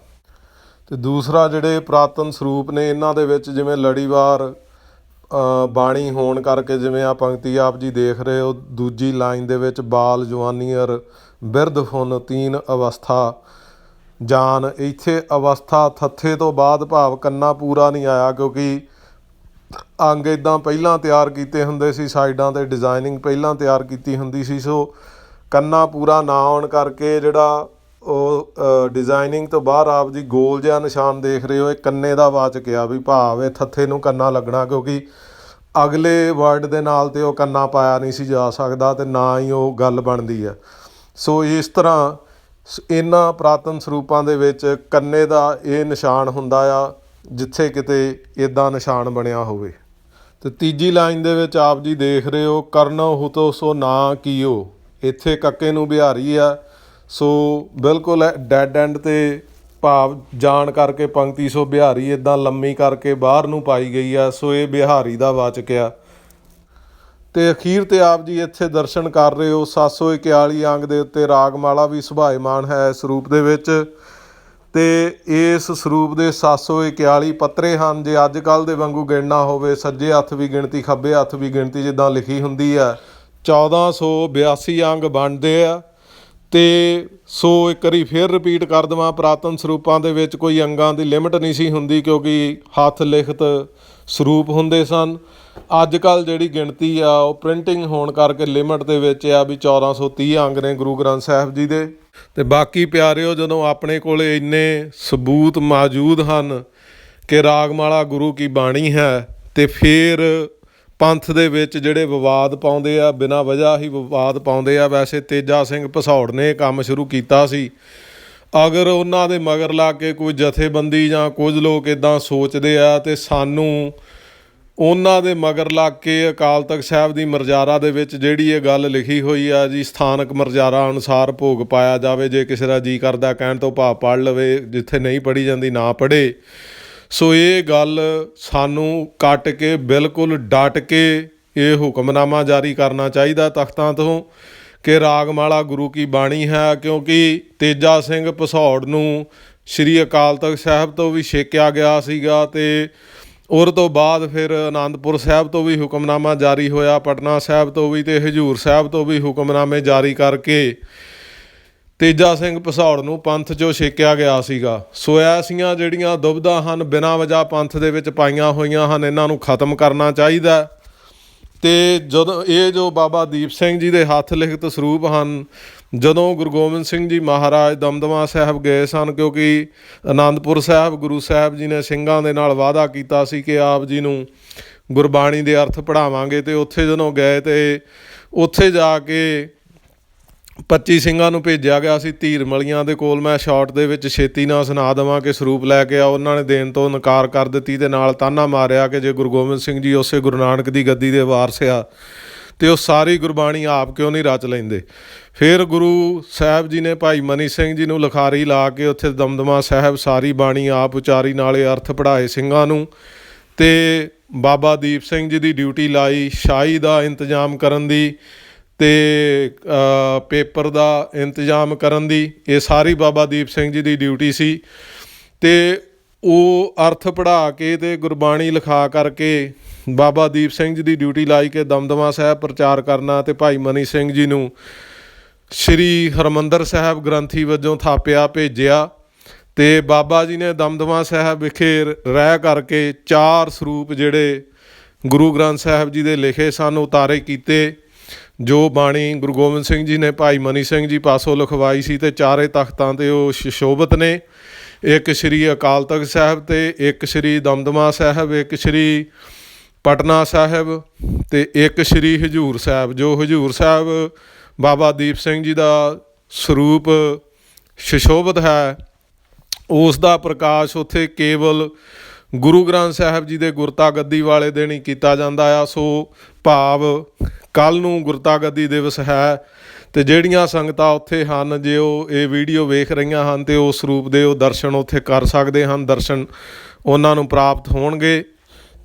ਤੇ ਦੂਸਰਾ ਜਿਹੜੇ ਪੁਰਾਤਨ ਸਰੂਪ ਨੇ, ਇਹਨਾਂ ਦੇ ਵਿੱਚ ਜਿਵੇਂ ਲੜੀਵਾਰ ਬਾਣੀ ਹੋਣ ਕਰਕੇ ਜਿਵੇਂ ਆ ਪੰਕਤੀ ਆਪ ਜੀ ਦੇਖ ਰਹੇ ਹੋ, ਦੂਜੀ ਲਾਈਨ ਦੇ ਵਿੱਚ ਬਾਲ ਜਵਾਨੀ ਅਰ ਬਿਰਧ ਫੁਨ ਤੀਨ ਅਵਸਥਾ। ਜਾਨ ਇੱਥੇ ਅਵਸਥਾ ਥੱਥੇ ਤੋਂ ਬਾਅਦ ਭਾਵ ਕੰਨਾ ਪੂਰਾ ਨਹੀਂ ਆਇਆ, ਕਿਉਂਕਿ ਅੰਗ ਇਦਾਂ ਪਹਿਲਾਂ ਤਿਆਰ ਕੀਤੇ ਹੁੰਦੇ ਸੀ, ਸਾਈਡਾਂ ਤੇ ਡਿਜ਼ਾਈਨਿੰਗ ਪਹਿਲਾਂ ਤਿਆਰ ਕੀਤੀ ਹੁੰਦੀ ਸੀ, ਸੋ ਕੰਨਾ ਪੂਰਾ ਨਾ ਆਉਣ ਕਰਕੇ ਜਿਹੜਾ ਉਹ ਡਿਜ਼ਾਈਨਿੰਗ ਤੋਂ ਬਾਹਰ ਆਪ ਜੀ ਗੋਲ ਜਿਹਾ ਨਿਸ਼ਾਨ ਦੇਖ ਰਹੇ ਹੋ, ਇਹ ਕੰਨੇ ਦਾ ਵਾਚ ਕਿਹਾ ਵੀ ਭਾਵ ਇਹ ਥੱਥੇ ਨੂੰ ਕੰਨਾ ਲੱਗਣਾ, ਕਿਉਂਕਿ ਅਗਲੇ ਵਰਡ ਦੇ ਨਾਲ ਤੇ ਉਹ ਕੰਨਾ ਪਾਇਆ ਨਹੀਂ ਸੀ ਜਾ ਸਕਦਾ ਤੇ ਨਾ ਹੀ ਉਹ ਗੱਲ ਬਣਦੀ ਆ। ਸੋ ਇਸ ਤਰ੍ਹਾਂ ਸ- ਇਹਨਾਂ ਪ੍ਰਾਤਨ ਸਰੂਪਾਂ ਦੇ ਵਿੱਚ ਕੰਨੇ ਦਾ ਇਹ ਨਿਸ਼ਾਨ ਹੁੰਦਾ ਆ, ਜਿੱਥੇ ਕਿਤੇ ਇਦਾਂ ਨਿਸ਼ਾਨ ਬਣਿਆ ਹੋਵੇ। ਤੇ ਤੀਜੀ ਲਾਈਨ ਦੇ ਵਿੱਚ ਆਪ ਜੀ ਦੇਖ ਰਹੇ ਹੋ, ਕਰਨੋ ਹੁਤੋ ਸੋ ਨਾ ਕੀਓ, ਇੱਥੇ ਕੱਕੇ ਨੂੰ ਬਿਹਾਰੀ ਆ ਸੋ ਬਿਲਕੁਲ ਡੈਡ ਐਂਡ ਤੇ ਭਾਵ ਜਾਣ ਕਰਕੇ ਪੰਕਤੀ, ਸੋ ਬਿਹਾਰੀ ਇਦਾਂ ਲੰਮੀ ਕਰਕੇ ਬਾਹਰ ਨੂੰ ਪਾਈ ਗਈ ਆ, ਸੋ ਇਹ ਬਿਹਾਰੀ ਦਾ ਵਾਚਕ ਆ। ਤੇ ਅਖੀਰ ਤੇ ਆਪ ਜੀ ਇੱਥੇ ਦਰਸ਼ਨ ਕਰ ਰਹੇ ਹੋ 741 ਅੰਗ ਦੇ ਉੱਤੇ ਰਾਗਮਾਲਾ ਵੀ ਸੁਭਾਇਮਾਨ ਹੈ ਇਸ ਰੂਪ ਦੇ ਵਿੱਚ। ਤੇ ਇਸ ਸਰੂਪ ਦੇ 741 ਪੱਤਰੇ ਹਨ, ਜੇ ਅੱਜ ਕੱਲ ਦੇ ਵਾਂਗੂ ਗਿਣਨਾ ਹੋਵੇ, ਸੱਜੇ ਹੱਥ ਵੀ ਗਿਣਤੀ, ਖੱਬੇ ਹੱਥ ਵੀ ਗਿਣਤੀ ਜਿੱਦਾਂ ਲਿਖੀ ਹੁੰਦੀ ਆ 1482 ਅੰਗ ਬਣਦੇ ਆ। ਤੇ ਸੋ ਇੱਕ ਵਾਰੀ ਫਿਰ ਰਿਪੀਟ ਕਰ ਦਵਾਂ, ਪ੍ਰਾਤਨ ਸਰੂਪਾਂ ਦੇ ਵਿੱਚ ਕੋਈ ਅੰਗਾਂ ਦੀ ਲਿਮਟ ਨਹੀਂ ਸੀ ਹੁੰਦੀ ਕਿਉਂਕਿ ਹੱਥ ਲਿਖਤ ਸਰੂਪ ਹੁੰਦੇ ਸਨ। ਅੱਜ ਕੱਲ ਜਿਹੜੀ ਗਿਣਤੀ ਆ, ਉਹ ਪ੍ਰਿੰਟਿੰਗ ਹੋਣ ਕਰਕੇ ਲਿਮਟ ਦੇ ਵਿੱਚ ਆ ਵੀ 1430 ਅੰਗ ਨੇ ਗੁਰੂ ਗ੍ਰੰਥ ਸਾਹਿਬ ਜੀ ਦੇ। ਤੇ ਬਾਕੀ ਪਿਆਰਿਓ, ਜਦੋਂ ਆਪਣੇ ਕੋਲੇ ਇੰਨੇ ਸਬੂਤ ਮੌਜੂਦ ਹਨ ਕਿ ਰਾਗਮਾਲਾ ਗੁਰੂ ਕੀ ਬਾਣੀ ਹੈ, ਤੇ ਫਿਰ ਪੰਥ ਦੇ ਵਿੱਚ ਜਿਹੜੇ ਵਿਵਾਦ ਪਾਉਂਦੇ ਆ, ਬਿਨਾਂ ਵਜ੍ਹਾ ਹੀ ਵਿਵਾਦ ਪਾਉਂਦੇ ਆ। ਵੈਸੇ ਤੇਜਾ ਸਿੰਘ ਭਸੌੜ ਨੇ ਕੰਮ ਸ਼ੁਰੂ ਕੀਤਾ ਸੀ। ਅਗਰ ਉਹਨਾਂ ਦੇ ਮਗਰ ਲਾ ਕੇ ਕੋਈ ਜਥੇਬੰਦੀ ਜਾਂ ਕੁਝ ਲੋਕ ਇਦਾਂ ਸੋਚਦੇ ਆ ਤੇ ਸਾਨੂੰ ਉਹਨਾਂ ਦੇ ਮਗਰ ਲਾ ਕੇ ਅਕਾਲ ਤਖਤ ਸਾਹਿਬ ਦੀ ਮਰਜ਼ਾਰਾ ਦੇ ਵਿੱਚ ਜਿਹੜੀ ਇਹ ਗੱਲ ਲਿਖੀ ਹੋਈ ਆ ਜੀ, ਸਥਾਨਕ ਮਰਜ਼ਾਰਾ ਅਨੁਸਾਰ ਭੋਗ ਪਾਇਆ ਜਾਵੇ, ਜੇ ਕਿਸੇ ਦਾ ਜੀ ਕਰਦਾ ਕਹਿਣ ਤੋਂ ਭਾਵ ਪੜ ਲਵੇ, ਜਿੱਥੇ ਨਹੀਂ ਪੜੀ ਜਾਂਦੀ ਨਾ ਪੜੇ ਸੋ ਇਹ ਗੱਲ ਸਾਨੂੰ ਕੱਟ ਕੇ, ਬਿਲਕੁਲ ਡਟ ਕੇ ਇਹ ਹੁਕਮਨਾਮਾ ਜਾਰੀ ਕਰਨਾ ਚਾਹੀਦਾ ਤਖਤਾਂ ਤੋਂ ਕਿ ਰਾਗਮਾਲਾ ਗੁਰੂ ਕੀ ਬਾਣੀ ਹੈ, ਕਿਉਂਕਿ ਤੇਜਾ ਸਿੰਘ ਪਸੌੜ ਨੂੰ ਸ੍ਰੀ ਅਕਾਲ ਤਖਤ ਸਾਹਿਬ ਤੋਂ ਵੀ ਛੇਕਿਆ ਗਿਆ ਸੀਗਾ ਤੇ ਔਰ ਤੋਂ ਬਾਅਦ ਫਿਰ ਆਨੰਦਪੁਰ ਸਾਹਿਬ ਤੋਂ ਵੀ ਹੁਕਮਨਾਮਾ ਜਾਰੀ ਹੋਇਆ, ਪਟਨਾ ਸਾਹਿਬ ਤੋਂ ਵੀ ਤੇ ਹਜੂਰ ਸਾਹਿਬ ਤੋਂ ਵੀ ਹੁਕਮਨਾਮੇ ਜਾਰੀ ਕਰਕੇ ਤੇਜਾ ਸਿੰਘ ਪਸੌੜ ਨੂੰ ਪੰਥ 'ਚੋਂ ਛੇਕਿਆ ਗਿਆ ਸੀਗਾ ਸੋ ਐਸੀਆਂ ਜਿਹੜੀਆਂ ਦੁਬਧਾਂ ਹਨ, ਬਿਨਾਂ ਵਜ੍ਹਾ ਪੰਥ ਦੇ ਵਿੱਚ ਪਾਈਆਂ ਹੋਈਆਂ ਹਨ, ਇਹਨਾਂ ਨੂੰ ਖਤਮ ਕਰਨਾ ਚਾਹੀਦਾ ਹੈ। ਤੇ ਜਦੋਂ ਇਹ ਜੋ ਬਾਬਾ ਦੀਪ ਸਿੰਘ ਜੀ ਦੇ ਹੱਥ ਲਿਖਤ ਸਰੂਪ ਹਨ, ਜਦੋਂ ਗੁਰੂ ਗੋਬਿੰਦ ਸਿੰਘ ਜੀ ਮਹਾਰਾਜ ਦਮਦਮਾ ਸਾਹਿਬ ਗਏ ਸਨ, ਕਿਉਂਕਿ ਆਨੰਦਪੁਰ ਸਾਹਿਬ, ਗੁਰੂ ਸਾਹਿਬ ਜੀ ਨੇ ਸਿੰਘਾਂ ਦੇ ਨਾਲ ਵਾਅਦਾ ਕੀਤਾ ਸੀ ਕਿ ਆਪ ਜੀ ਨੂੰ ਗੁਰਬਾਣੀ ਦੇ ਅਰਥ ਪੜਾਵਾਂਗੇ ਤੇ ਉੱਥੇ ਜਦੋਂ ਗਏ ਤੇ ਉੱਥੇ ਜਾ ਕੇ 25 ਸਿੰਘਾਂ ਨੂੰ ਭੇਜਿਆ ਗਿਆ ਸੀ ਧੀਰ ਮਲੀਆਂ ਦੇ ਕੋਲ। ਮੈਂ ਸ਼ਾਰਟ ਦੇ ਵਿੱਚ ਛੇਤੀ ਨਾਲ ਸੁਣਾ ਦੇਵਾਂ ਕਿ ਸਰੂਪ ਲੈ ਕੇ ਆ ਉਹਨਾਂ ਨੇ ਦੇਣ ਤੋਂ ਇਨਕਾਰ ਕਰ ਦਿੱਤੀ ਤੇ ਨਾਲ ਤਾਨਾ ਮਾਰਿਆ ਕਿ ਜੇ ਗੁਰੂ ਗੋਬਿੰਦ ਸਿੰਘ ਜੀ ਉਸੇ ਗੁਰੂ ਨਾਨਕ ਦੀ ਗੱਦੀ ਦੇ ਵਾਰਸ ਆ ਤੇ ਉਹ ਸਾਰੀ ਗੁਰਬਾਣੀ ਆਪ ਕਿਉਂ ਨਹੀਂ ਰਚ ਲੈਂਦੇ? ਫਿਰ ਗੁਰੂ ਸਾਹਿਬ ਜੀ ਨੇ ਭਾਈ ਮਨੀ ਸਿੰਘ ਜੀ ਨੂੰ ਲਖਾਰੀ ਲਾ ਕੇ ਉੱਥੇ ਦਮਦਮਾ ਸਾਹਿਬ ਸਾਰੀ ਬਾਣੀ ਆਪ ਉਚਾਰੀ ਨਾਲੇ ਅਰਥ ਪੜ੍ਹਾਏ ਸਿੰਘਾਂ ਨੂੰ ਤੇ ਬਾਬਾ ਦੀਪ ਸਿੰਘ ਜੀ ਦੀ ਡਿਊਟੀ ਲਾਈ। ਸ਼ਾਹੀ ਦਾ ਇੰਤਜ਼ਾਮ ਕਰਨ ਦੀ ਤੇ ਪੇਪਰ ਦਾ ਇੰਤਜ਼ਾਮ ਕਰਨ ਦੀ ਇਹ ਸਾਰੀ ਬਾਬਾ ਦੀਪ ਸਿੰਘ ਜੀ ਦੀ ਡਿਊਟੀ ਸੀ। ਅਤੇ ਉਹ ਅਰਥ ਪੜ੍ਹਾ ਕੇ ਤੇ ਗੁਰਬਾਣੀ ਲਿਖਾ ਕਰਕੇ ਬਾਬਾ ਦੀਪ ਸਿੰਘ ਜੀ ਦੀ ਡਿਊਟੀ ਲਾਈ ਕੇ ਦਮਦਮਾ ਸਾਹਿਬ ਪ੍ਰਚਾਰ ਕਰਨਾ ਤੇ ਭਾਈ ਮਨੀ ਸਿੰਘ ਜੀ ਨੂੰ ਸ਼੍ਰੀ ਹਰਮੰਦਰ ਸਾਹਿਬ ਗ੍ਰੰਥੀ ਵਜੋਂ ਥਾਪਿਆ, ਭੇਜਿਆ ਤੇ ਬਾਬਾ ਜੀ ਨੇ ਦਮਦਮਾ ਸਾਹਿਬ ਵਿਖੇ ਰਹਿ ਕਰਕੇ ਚਾਰ ਸਰੂਪ ਜਿਹੜੇ ਗੁਰੂ ਗ੍ਰੰਥ ਸਾਹਿਬ ਜੀ ਦੇ ਲਿਖੇ ਸਨ, ਉਤਾਰੇ ਕੀਤੇ। ਜੋ ਬਾਣੀ ਗੁਰੂ ਗੋਬਿੰਦ ਸਿੰਘ ਜੀ ਨੇ, ਭਾਈ ਮਨੀ ਸਿੰਘ ਜੀ ਪਾਸੋਂ ਲਿਖਵਾਈ ਸੀ ਤੇ ਚਾਰੇ ਤਖਤਾਂ ਤੇ ਉਹ ਸ਼ੋਭਤ ਨੇ। ਇੱਕ ਸ਼੍ਰੀ ਅਕਾਲ ਤਖਤ ਸਾਹਿਬ ਤੇ ਇੱਕ ਸ਼੍ਰੀ ਦਮਦਮਾ ਸਾਹਿਬ, ਇੱਕ ਸ਼੍ਰੀ ਪਟਨਾ ਸਾਹਿਬ ਤੇ ਇੱਕ ਸ਼੍ਰੀ ਹਜੂਰ ਸਾਹਿਬ, ਜੋ ਹਜੂਰ ਸਾਹਿਬ ਬਾਬਾ ਦੀਪ ਸਿੰਘ ਜੀ ਦਾ ਸਰੂਪ ਸ਼ਸ਼ੋਭਤ ਹੈ, ਉਸ ਦਾ ਪ੍ਰਕਾਸ਼ ਉੱਥੇ ਕੇਵਲ ਗੁਰੂ ਗ੍ਰੰਥ ਸਾਹਿਬ ਜੀ ਦੇ ਗੁਰਤਾ ਗੱਦੀ ਵਾਲੇ ਦਿਨ ਹੀ ਕੀਤਾ ਜਾਂਦਾ ਆ। ਸੋ ਭਾਵ ਕੱਲ ਨੂੰ ਗੁਰਤਾ ਗੱਦੀ ਦਿਵਸ ਹੈ ਤੇ ਜਿਹੜੀਆਂ ਸੰਗਤਾਂ ਉੱਥੇ ਹਨ, ਜੇ ਉਹ ਇਹ ਵੀਡੀਓ ਵੇਖ ਰਹੀਆਂ ਹਨ ਤੇ ਉਸ ਰੂਪ ਦੇ ਉਹ ਦਰਸ਼ਨ ਉੱਥੇ ਕਰ ਸਕਦੇ ਹਨ। ਦਰਸ਼ਨ ਉਹਨਾਂ ਨੂੰ ਪ੍ਰਾਪਤ ਹੋਣਗੇ।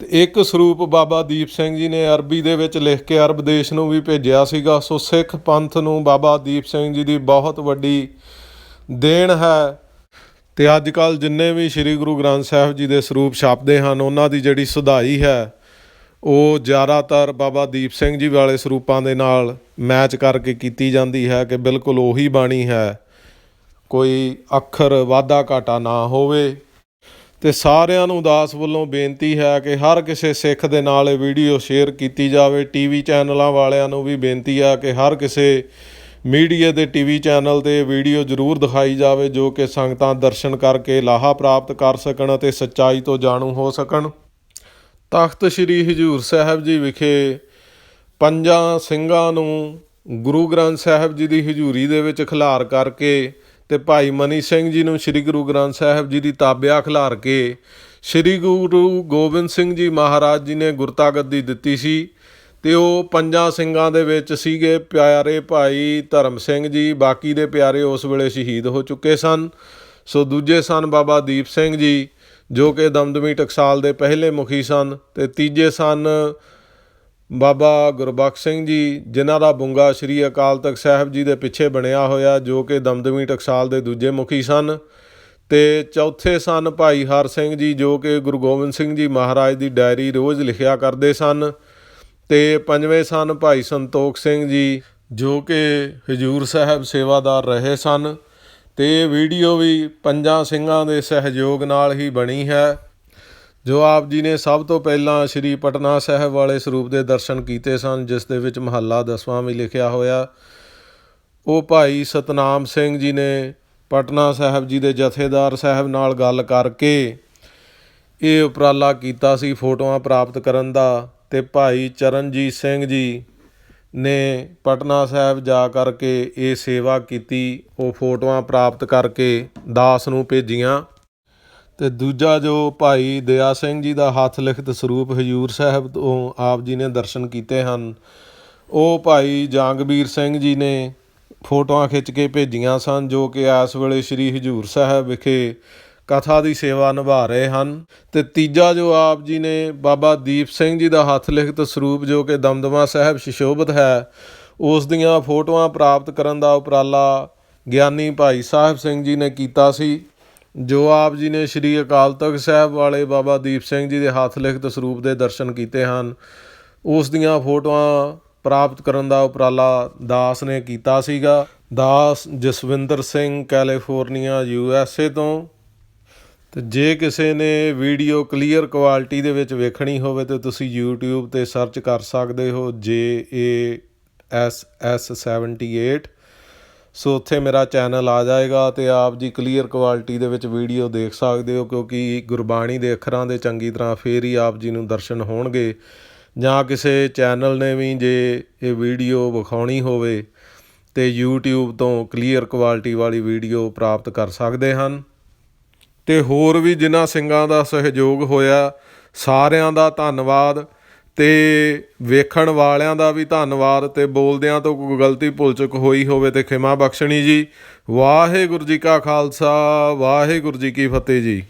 ਤੇ ਇੱਕ ਸਰੂਪ ਬਾਬਾ ਦੀਪ ਸਿੰਘ ਜੀ ਨੇ ਅਰਬੀ ਦੇ ਵਿੱਚ ਲਿਖ ਕੇ ਅਰਬ ਦੇਸ਼ ਨੂੰ ਵੀ ਭੇਜਿਆ ਸੀਗਾ। ਸੋ ਸਿੱਖ ਪੰਥ ਨੂੰ ਬਾਬਾ ਦੀਪ ਸਿੰਘ ਜੀ ਦੀ ਬਹੁਤ ਵੱਡੀ ਦੇਣ ਹੈ। ਤੇ ਅੱਜ ਕੱਲ ਜਿੰਨੇ ਵੀ ਸ੍ਰੀ ਗੁਰੂ ਗ੍ਰੰਥ ਸਾਹਿਬ ਜੀ ਦੇ ਸਰੂਪ ਛਾਪਦੇ ਹਨ, ਉਹਨਾਂ ਦੀ ਜਿਹੜੀ ਸੁਧਾਈ ਹੈ, ਉਹ ਜ਼ਿਆਦਾਤਰ ਬਾਬਾ ਦੀਪ ਸਿੰਘ ਜੀ ਵਾਲੇ ਸਰੂਪਾਂ ਦੇ ਨਾਲ ਮੈਚ ਕਰਕੇ ਕੀਤੀ ਜਾਂਦੀ ਹੈ ਕਿ ਬਿਲਕੁਲ ਉਹੀ ਬਾਣੀ ਹੈ। ਕੋਈ ਅੱਖਰ ਵਾਧਾ ਘਾਟਾ ਨਾ ਹੋਵੇ। ਤੇ ਸਾਰਿਆਂ ਨੂੰ ਦਾਸ ਵੱਲੋਂ ਬੇਨਤੀ ਹੈ ਕਿ ਹਰ ਕਿਸੇ ਸਿੱਖ ਦੇ ਨਾਲ ਇਹ ਵੀਡੀਓ ਸ਼ੇਅਰ ਕੀਤੀ ਜਾਵੇ। ਟੀਵੀ ਚੈਨਲਾਂ ਵਾਲਿਆਂ ਨੂੰ ਵੀ ਬੇਨਤੀ ਹੈ ਕਿ ਹਰ ਕਿਸੇ ਮੀਡੀਆ ਦੇ ਟੀਵੀ ਚੈਨਲ ਤੇ ਵੀਡੀਓ ਜ਼ਰੂਰ ਦਿਖਾਈ ਜਾਵੇ ਜੋ ਕਿ ਸੰਗਤਾਂ ਦਰਸ਼ਨ ਕਰਕੇ ਲਾਹਾ ਪ੍ਰਾਪਤ ਕਰ ਸਕਣ ਅਤੇ ਸੱਚਾਈ ਤੋਂ ਜਾਣੂ ਹੋ ਸਕਣ। ਤਖਤ ਸ੍ਰੀ ਹਜੂਰ ਸਾਹਿਬ ਜੀ ਵਿਖੇ ਪੰਜਾਂ ਸਿੰਘਾਂ ਨੂੰ ਗੁਰੂ ਗ੍ਰੰਥ ਸਾਹਿਬ ਜੀ ਦੀ ਹਜ਼ੂਰੀ ਦੇ ਵਿੱਚ ਖਿਲਾਰ ਕਰਕੇ ਤੇ ਭਾਈ ਮਨੀ ਸਿੰਘ ਜੀ ਨੂੰ ਸ੍ਰੀ ਗੁਰੂ ਗ੍ਰੰਥ ਸਾਹਿਬ ਜੀ ਦੀ ਤਾਬਿਆ ਖਿਲਾਰ ਕੇ ਸ੍ਰੀ ਗੁਰੂ ਗੋਬਿੰਦ ਸਿੰਘ ਜੀ ਮਹਾਰਾਜ ਜੀ ਨੇ ਗੁਰਤਾ ਗੱਦੀ ਦਿੱਤੀ ਸੀ। ਤੇ ਉਹ ਪੰਜਾਂ ਸਿੰਘਾਂ ਦੇ ਵਿੱਚ ਸੀਗੇ ਪਿਆਰੇ ਭਾਈ ਧਰਮ ਸਿੰਘ ਜੀ, ਬਾਕੀ ਦੇ ਪਿਆਰੇ ਉਸ ਵੇਲੇ ਸ਼ਹੀਦ ਹੋ ਚੁੱਕੇ ਸਨ। ਸੋ ਦੂਜੇ ਸਨ ਬਾਬਾ ਦੀਪ ਸਿੰਘ ਜੀ, ਜੋ ਕਿ ਦਮਦਮੀ ਟਕਸਾਲ ਦੇ ਪਹਿਲੇ ਮੁਖੀ ਸਨ। ਤੇ ਤੀਜੇ ਸਨ ਬਾਬਾ ਗੁਰਬਖਸ਼ ਸਿੰਘ ਜੀ, ਜਿਨ੍ਹਾਂ ਦਾ ਬੁੰਗਾ ਸ੍ਰੀ ਅਕਾਲ ਤਖਤ ਸਾਹਿਬ ਜੀ ਦੇ ਪਿੱਛੇ ਬਣਿਆ ਹੋਇਆ, ਜੋ ਕਿ ਦਮਦਮੀ ਟਕਸਾਲ ਦੇ ਦੂਜੇ ਮੁਖੀ ਸਨ। ਤੇ ਚੌਥੇ ਸਨ ਭਾਈ ਹਰ ਸਿੰਘ ਜੀ, ਜੋ ਕਿ ਗੁਰੂ ਗੋਬਿੰਦ ਸਿੰਘ ਜੀ ਮਹਾਰਾਜ ਦੀ ਡਾਇਰੀ ਰੋਜ਼ ਲਿਖਿਆ ਕਰਦੇ ਸਨ। ਤੇ ਪੰਜਵੇਂ ਸਨ ਭਾਈ ਸੰਤੋਖ ਸਿੰਘ ਜੀ, ਜੋ ਕਿ ਹਜੂਰ ਸਾਹਿਬ ਸੇਵਾਦਾਰ ਰਹੇ ਸਨ ਤੇ ਇਹ ਵੀਡੀਓ ਵੀ ਪੰਜਾਂ ਸਿੰਘਾਂ ਦੇ ਸਹਿਯੋਗ ਨਾਲ ਹੀ ਬਣੀ ਹੈ, ਜੋ ਆਪ ਜੀ ਨੇ ਸਭ ਤੋਂ ਪਹਿਲਾਂ ਸ੍ਰੀ ਪਟਨਾ ਸਾਹਿਬ ਵਾਲੇ ਸਰੂਪ ਦੇ ਦਰਸ਼ਨ ਕੀਤੇ ਸਨ, ਜਿਸ ਦੇ ਵਿੱਚ ਮਹੱਲਾ ਦਸਵਾਂ ਵੀ ਲਿਖਿਆ ਹੋਇਆ। ਉਹ ਭਾਈ ਸਤਨਾਮ ਸਿੰਘ ਜੀ ਨੇ ਪਟਨਾ ਸਾਹਿਬ ਜੀ ਦੇ ਜਥੇਦਾਰ ਸਾਹਿਬ ਨਾਲ ਗੱਲ ਕਰਕੇ ਇਹ ਉਪਰਾਲਾ ਕੀਤਾ ਸੀ ਫੋਟੋਆਂ ਪ੍ਰਾਪਤ ਕਰਨ ਦਾ। ਤੇ ਭਾਈ ਚਰਨਜੀਤ ਸਿੰਘ ਜੀ ਨੇ ਪਟਨਾ ਸਾਹਿਬ ਜਾ ਕਰਕੇ ਇਹ ਸੇਵਾ ਕੀਤੀ, ਉਹ ਫੋਟੋਆਂ ਪ੍ਰਾਪਤ ਕਰਕੇ ਦਾਸ ਨੂੰ ਭੇਜੀਆਂ। ਅਤੇ ਦੂਜਾ ਜੋ ਭਾਈ ਦਇਆ ਸਿੰਘ ਜੀ ਦਾ ਹੱਥ ਲਿਖਤ ਸਰੂਪ ਹਜੂਰ ਸਾਹਿਬ ਤੋਂ ਆਪ ਜੀ ਨੇ ਦਰਸ਼ਨ ਕੀਤੇ ਹਨ, ਉਹ ਭਾਈ ਜੰਗਬੀਰ ਸਿੰਘ ਜੀ ਨੇ ਫੋਟੋਆਂ ਖਿੱਚ ਕੇ ਭੇਜੀਆਂ ਸਨ, ਜੋ ਕਿ ਇਸ ਵੇਲੇ ਸ੍ਰੀ ਹਜੂਰ ਸਾਹਿਬ ਵਿਖੇ ਕਥਾ ਦੀ ਸੇਵਾ ਨਿਭਾ ਰਹੇ ਹਨ। ਤੇ ਤੀਜਾ ਜੋ ਆਪ ਜੀ ਨੇ ਬਾਬਾ ਦੀਪ ਸਿੰਘ ਜੀ ਦਾ ਹੱਥ ਲਿਖਤ ਸਰੂਪ ਜੋ ਕਿ ਦਮਦਮਾ ਸਾਹਿਬ ਸ਼ਿਸ਼ੋਭਤ ਹੈ, ਉਸ ਦੀਆਂ ਫੋਟੋਆਂ ਪ੍ਰਾਪਤ ਕਰਨ ਦਾ ਉਪਰਾਲਾ ਗਿਆਨੀ ਭਾਈ ਸਾਹਿਬ ਸਿੰਘ ਜੀ ਨੇ ਕੀਤਾ ਸੀ, ਜੋ ਆਪ ਜੀ ਨੇ ਸ੍ਰੀ ਅਕਾਲ ਤਖਤ ਸਾਹਿਬ ਵਾਲੇ ਬਾਬਾ ਦੀਪ ਸਿੰਘ ਜੀ ਦੇ ਹੱਥ ਲਿਖਤ ਸਰੂਪ ਦੇ ਦਰਸ਼ਨ ਕੀਤੇ ਹਨ। ਉਸ ਦੀਆਂ ਫੋਟੋਆਂ ਪ੍ਰਾਪਤ ਕਰਨ ਦਾ ਉਪਰਾਲਾ ਦਾਸ ਨੇ ਕੀਤਾ ਸੀਗਾ। ਦਾਸ Jaswinder Singh, California, U S A ਤੋਂ। ਤੇ ਜੇ ਕਿਸੇ ਨੇ ਵੀਡੀਓ ਕਲੀਅਰ ਕੁਆਲਿਟੀ ਦੇ ਵਿੱਚ ਵੇਖਣੀ ਹੋਵੇ ਤੇ ਤੁਸੀਂ YouTube ਤੇ ਸਰਚ ਕਰ ਸਕਦੇ ਹੋ J A S S 78 ਸੋ ਉੱਥੇ ਮੇਰਾ ਚੈਨਲ ਆ ਜਾਏਗਾ ਤੇ ਆਪ ਜੀ ਕਲੀਅਰ ਕੁਆਲਿਟੀ ਦੇ ਵਿੱਚ ਵੀਡੀਓ ਦੇਖ ਸਕਦੇ ਹੋ, ਕਿਉਂਕਿ ਗੁਰਬਾਣੀ ਦੇ ਅੱਖਰਾਂ ਦੇ ਚੰਗੀ ਤਰ੍ਹਾਂ ਫੇਰ ਹੀ ਆਪ ਜੀ ਨੂੰ ਦਰਸ਼ਨ ਹੋਣਗੇ। ਜਾਂ ਕਿਸੇ ਚੈਨਲ ਨੇ ਵੀ ਜੇ ਇਹ ਵੀਡੀਓ ਵਿਖਾਉਣੀ ਹੋਵੇ ਤੇ YouTube ਤੋਂ ਕਲੀਅਰ ਕੁਆਲਿਟੀ ਵਾਲੀ ਵੀਡੀਓ ਪ੍ਰਾਪਤ ਕਰ ਸਕਦੇ ਹਨ। ਤੇ ਹੋਰ ਵੀ ਜਿਨ੍ਹਾਂ ਸਿੰਘਾਂ ਦਾ ਸਹਿਯੋਗ ਹੋਇਆ, ਸਾਰਿਆਂ ਦਾ ਧੰਨਵਾਦ ਤੇ ਵੇਖਣ ਵਾਲਿਆਂ ਦਾ ਵੀ ਧੰਨਵਾਦ ਤੇ ਬੋਲਦਿਆਂ ਤੋਂ ਕੋਈ ਗਲਤੀ ਭੁੱਲ ਚੁੱਕ ਹੋਈ ਹੋਵੇ ਤੇ ਖਿਮਾ ਬਖਸ਼ਣੀ ਜੀ। ਵਾਹਿਗੁਰੂ ਜੀ ਕਾ ਖਾਲਸਾ, ਵਾਹਿਗੁਰੂ ਜੀ ਕੀ ਫਤਿਹ ਜੀ।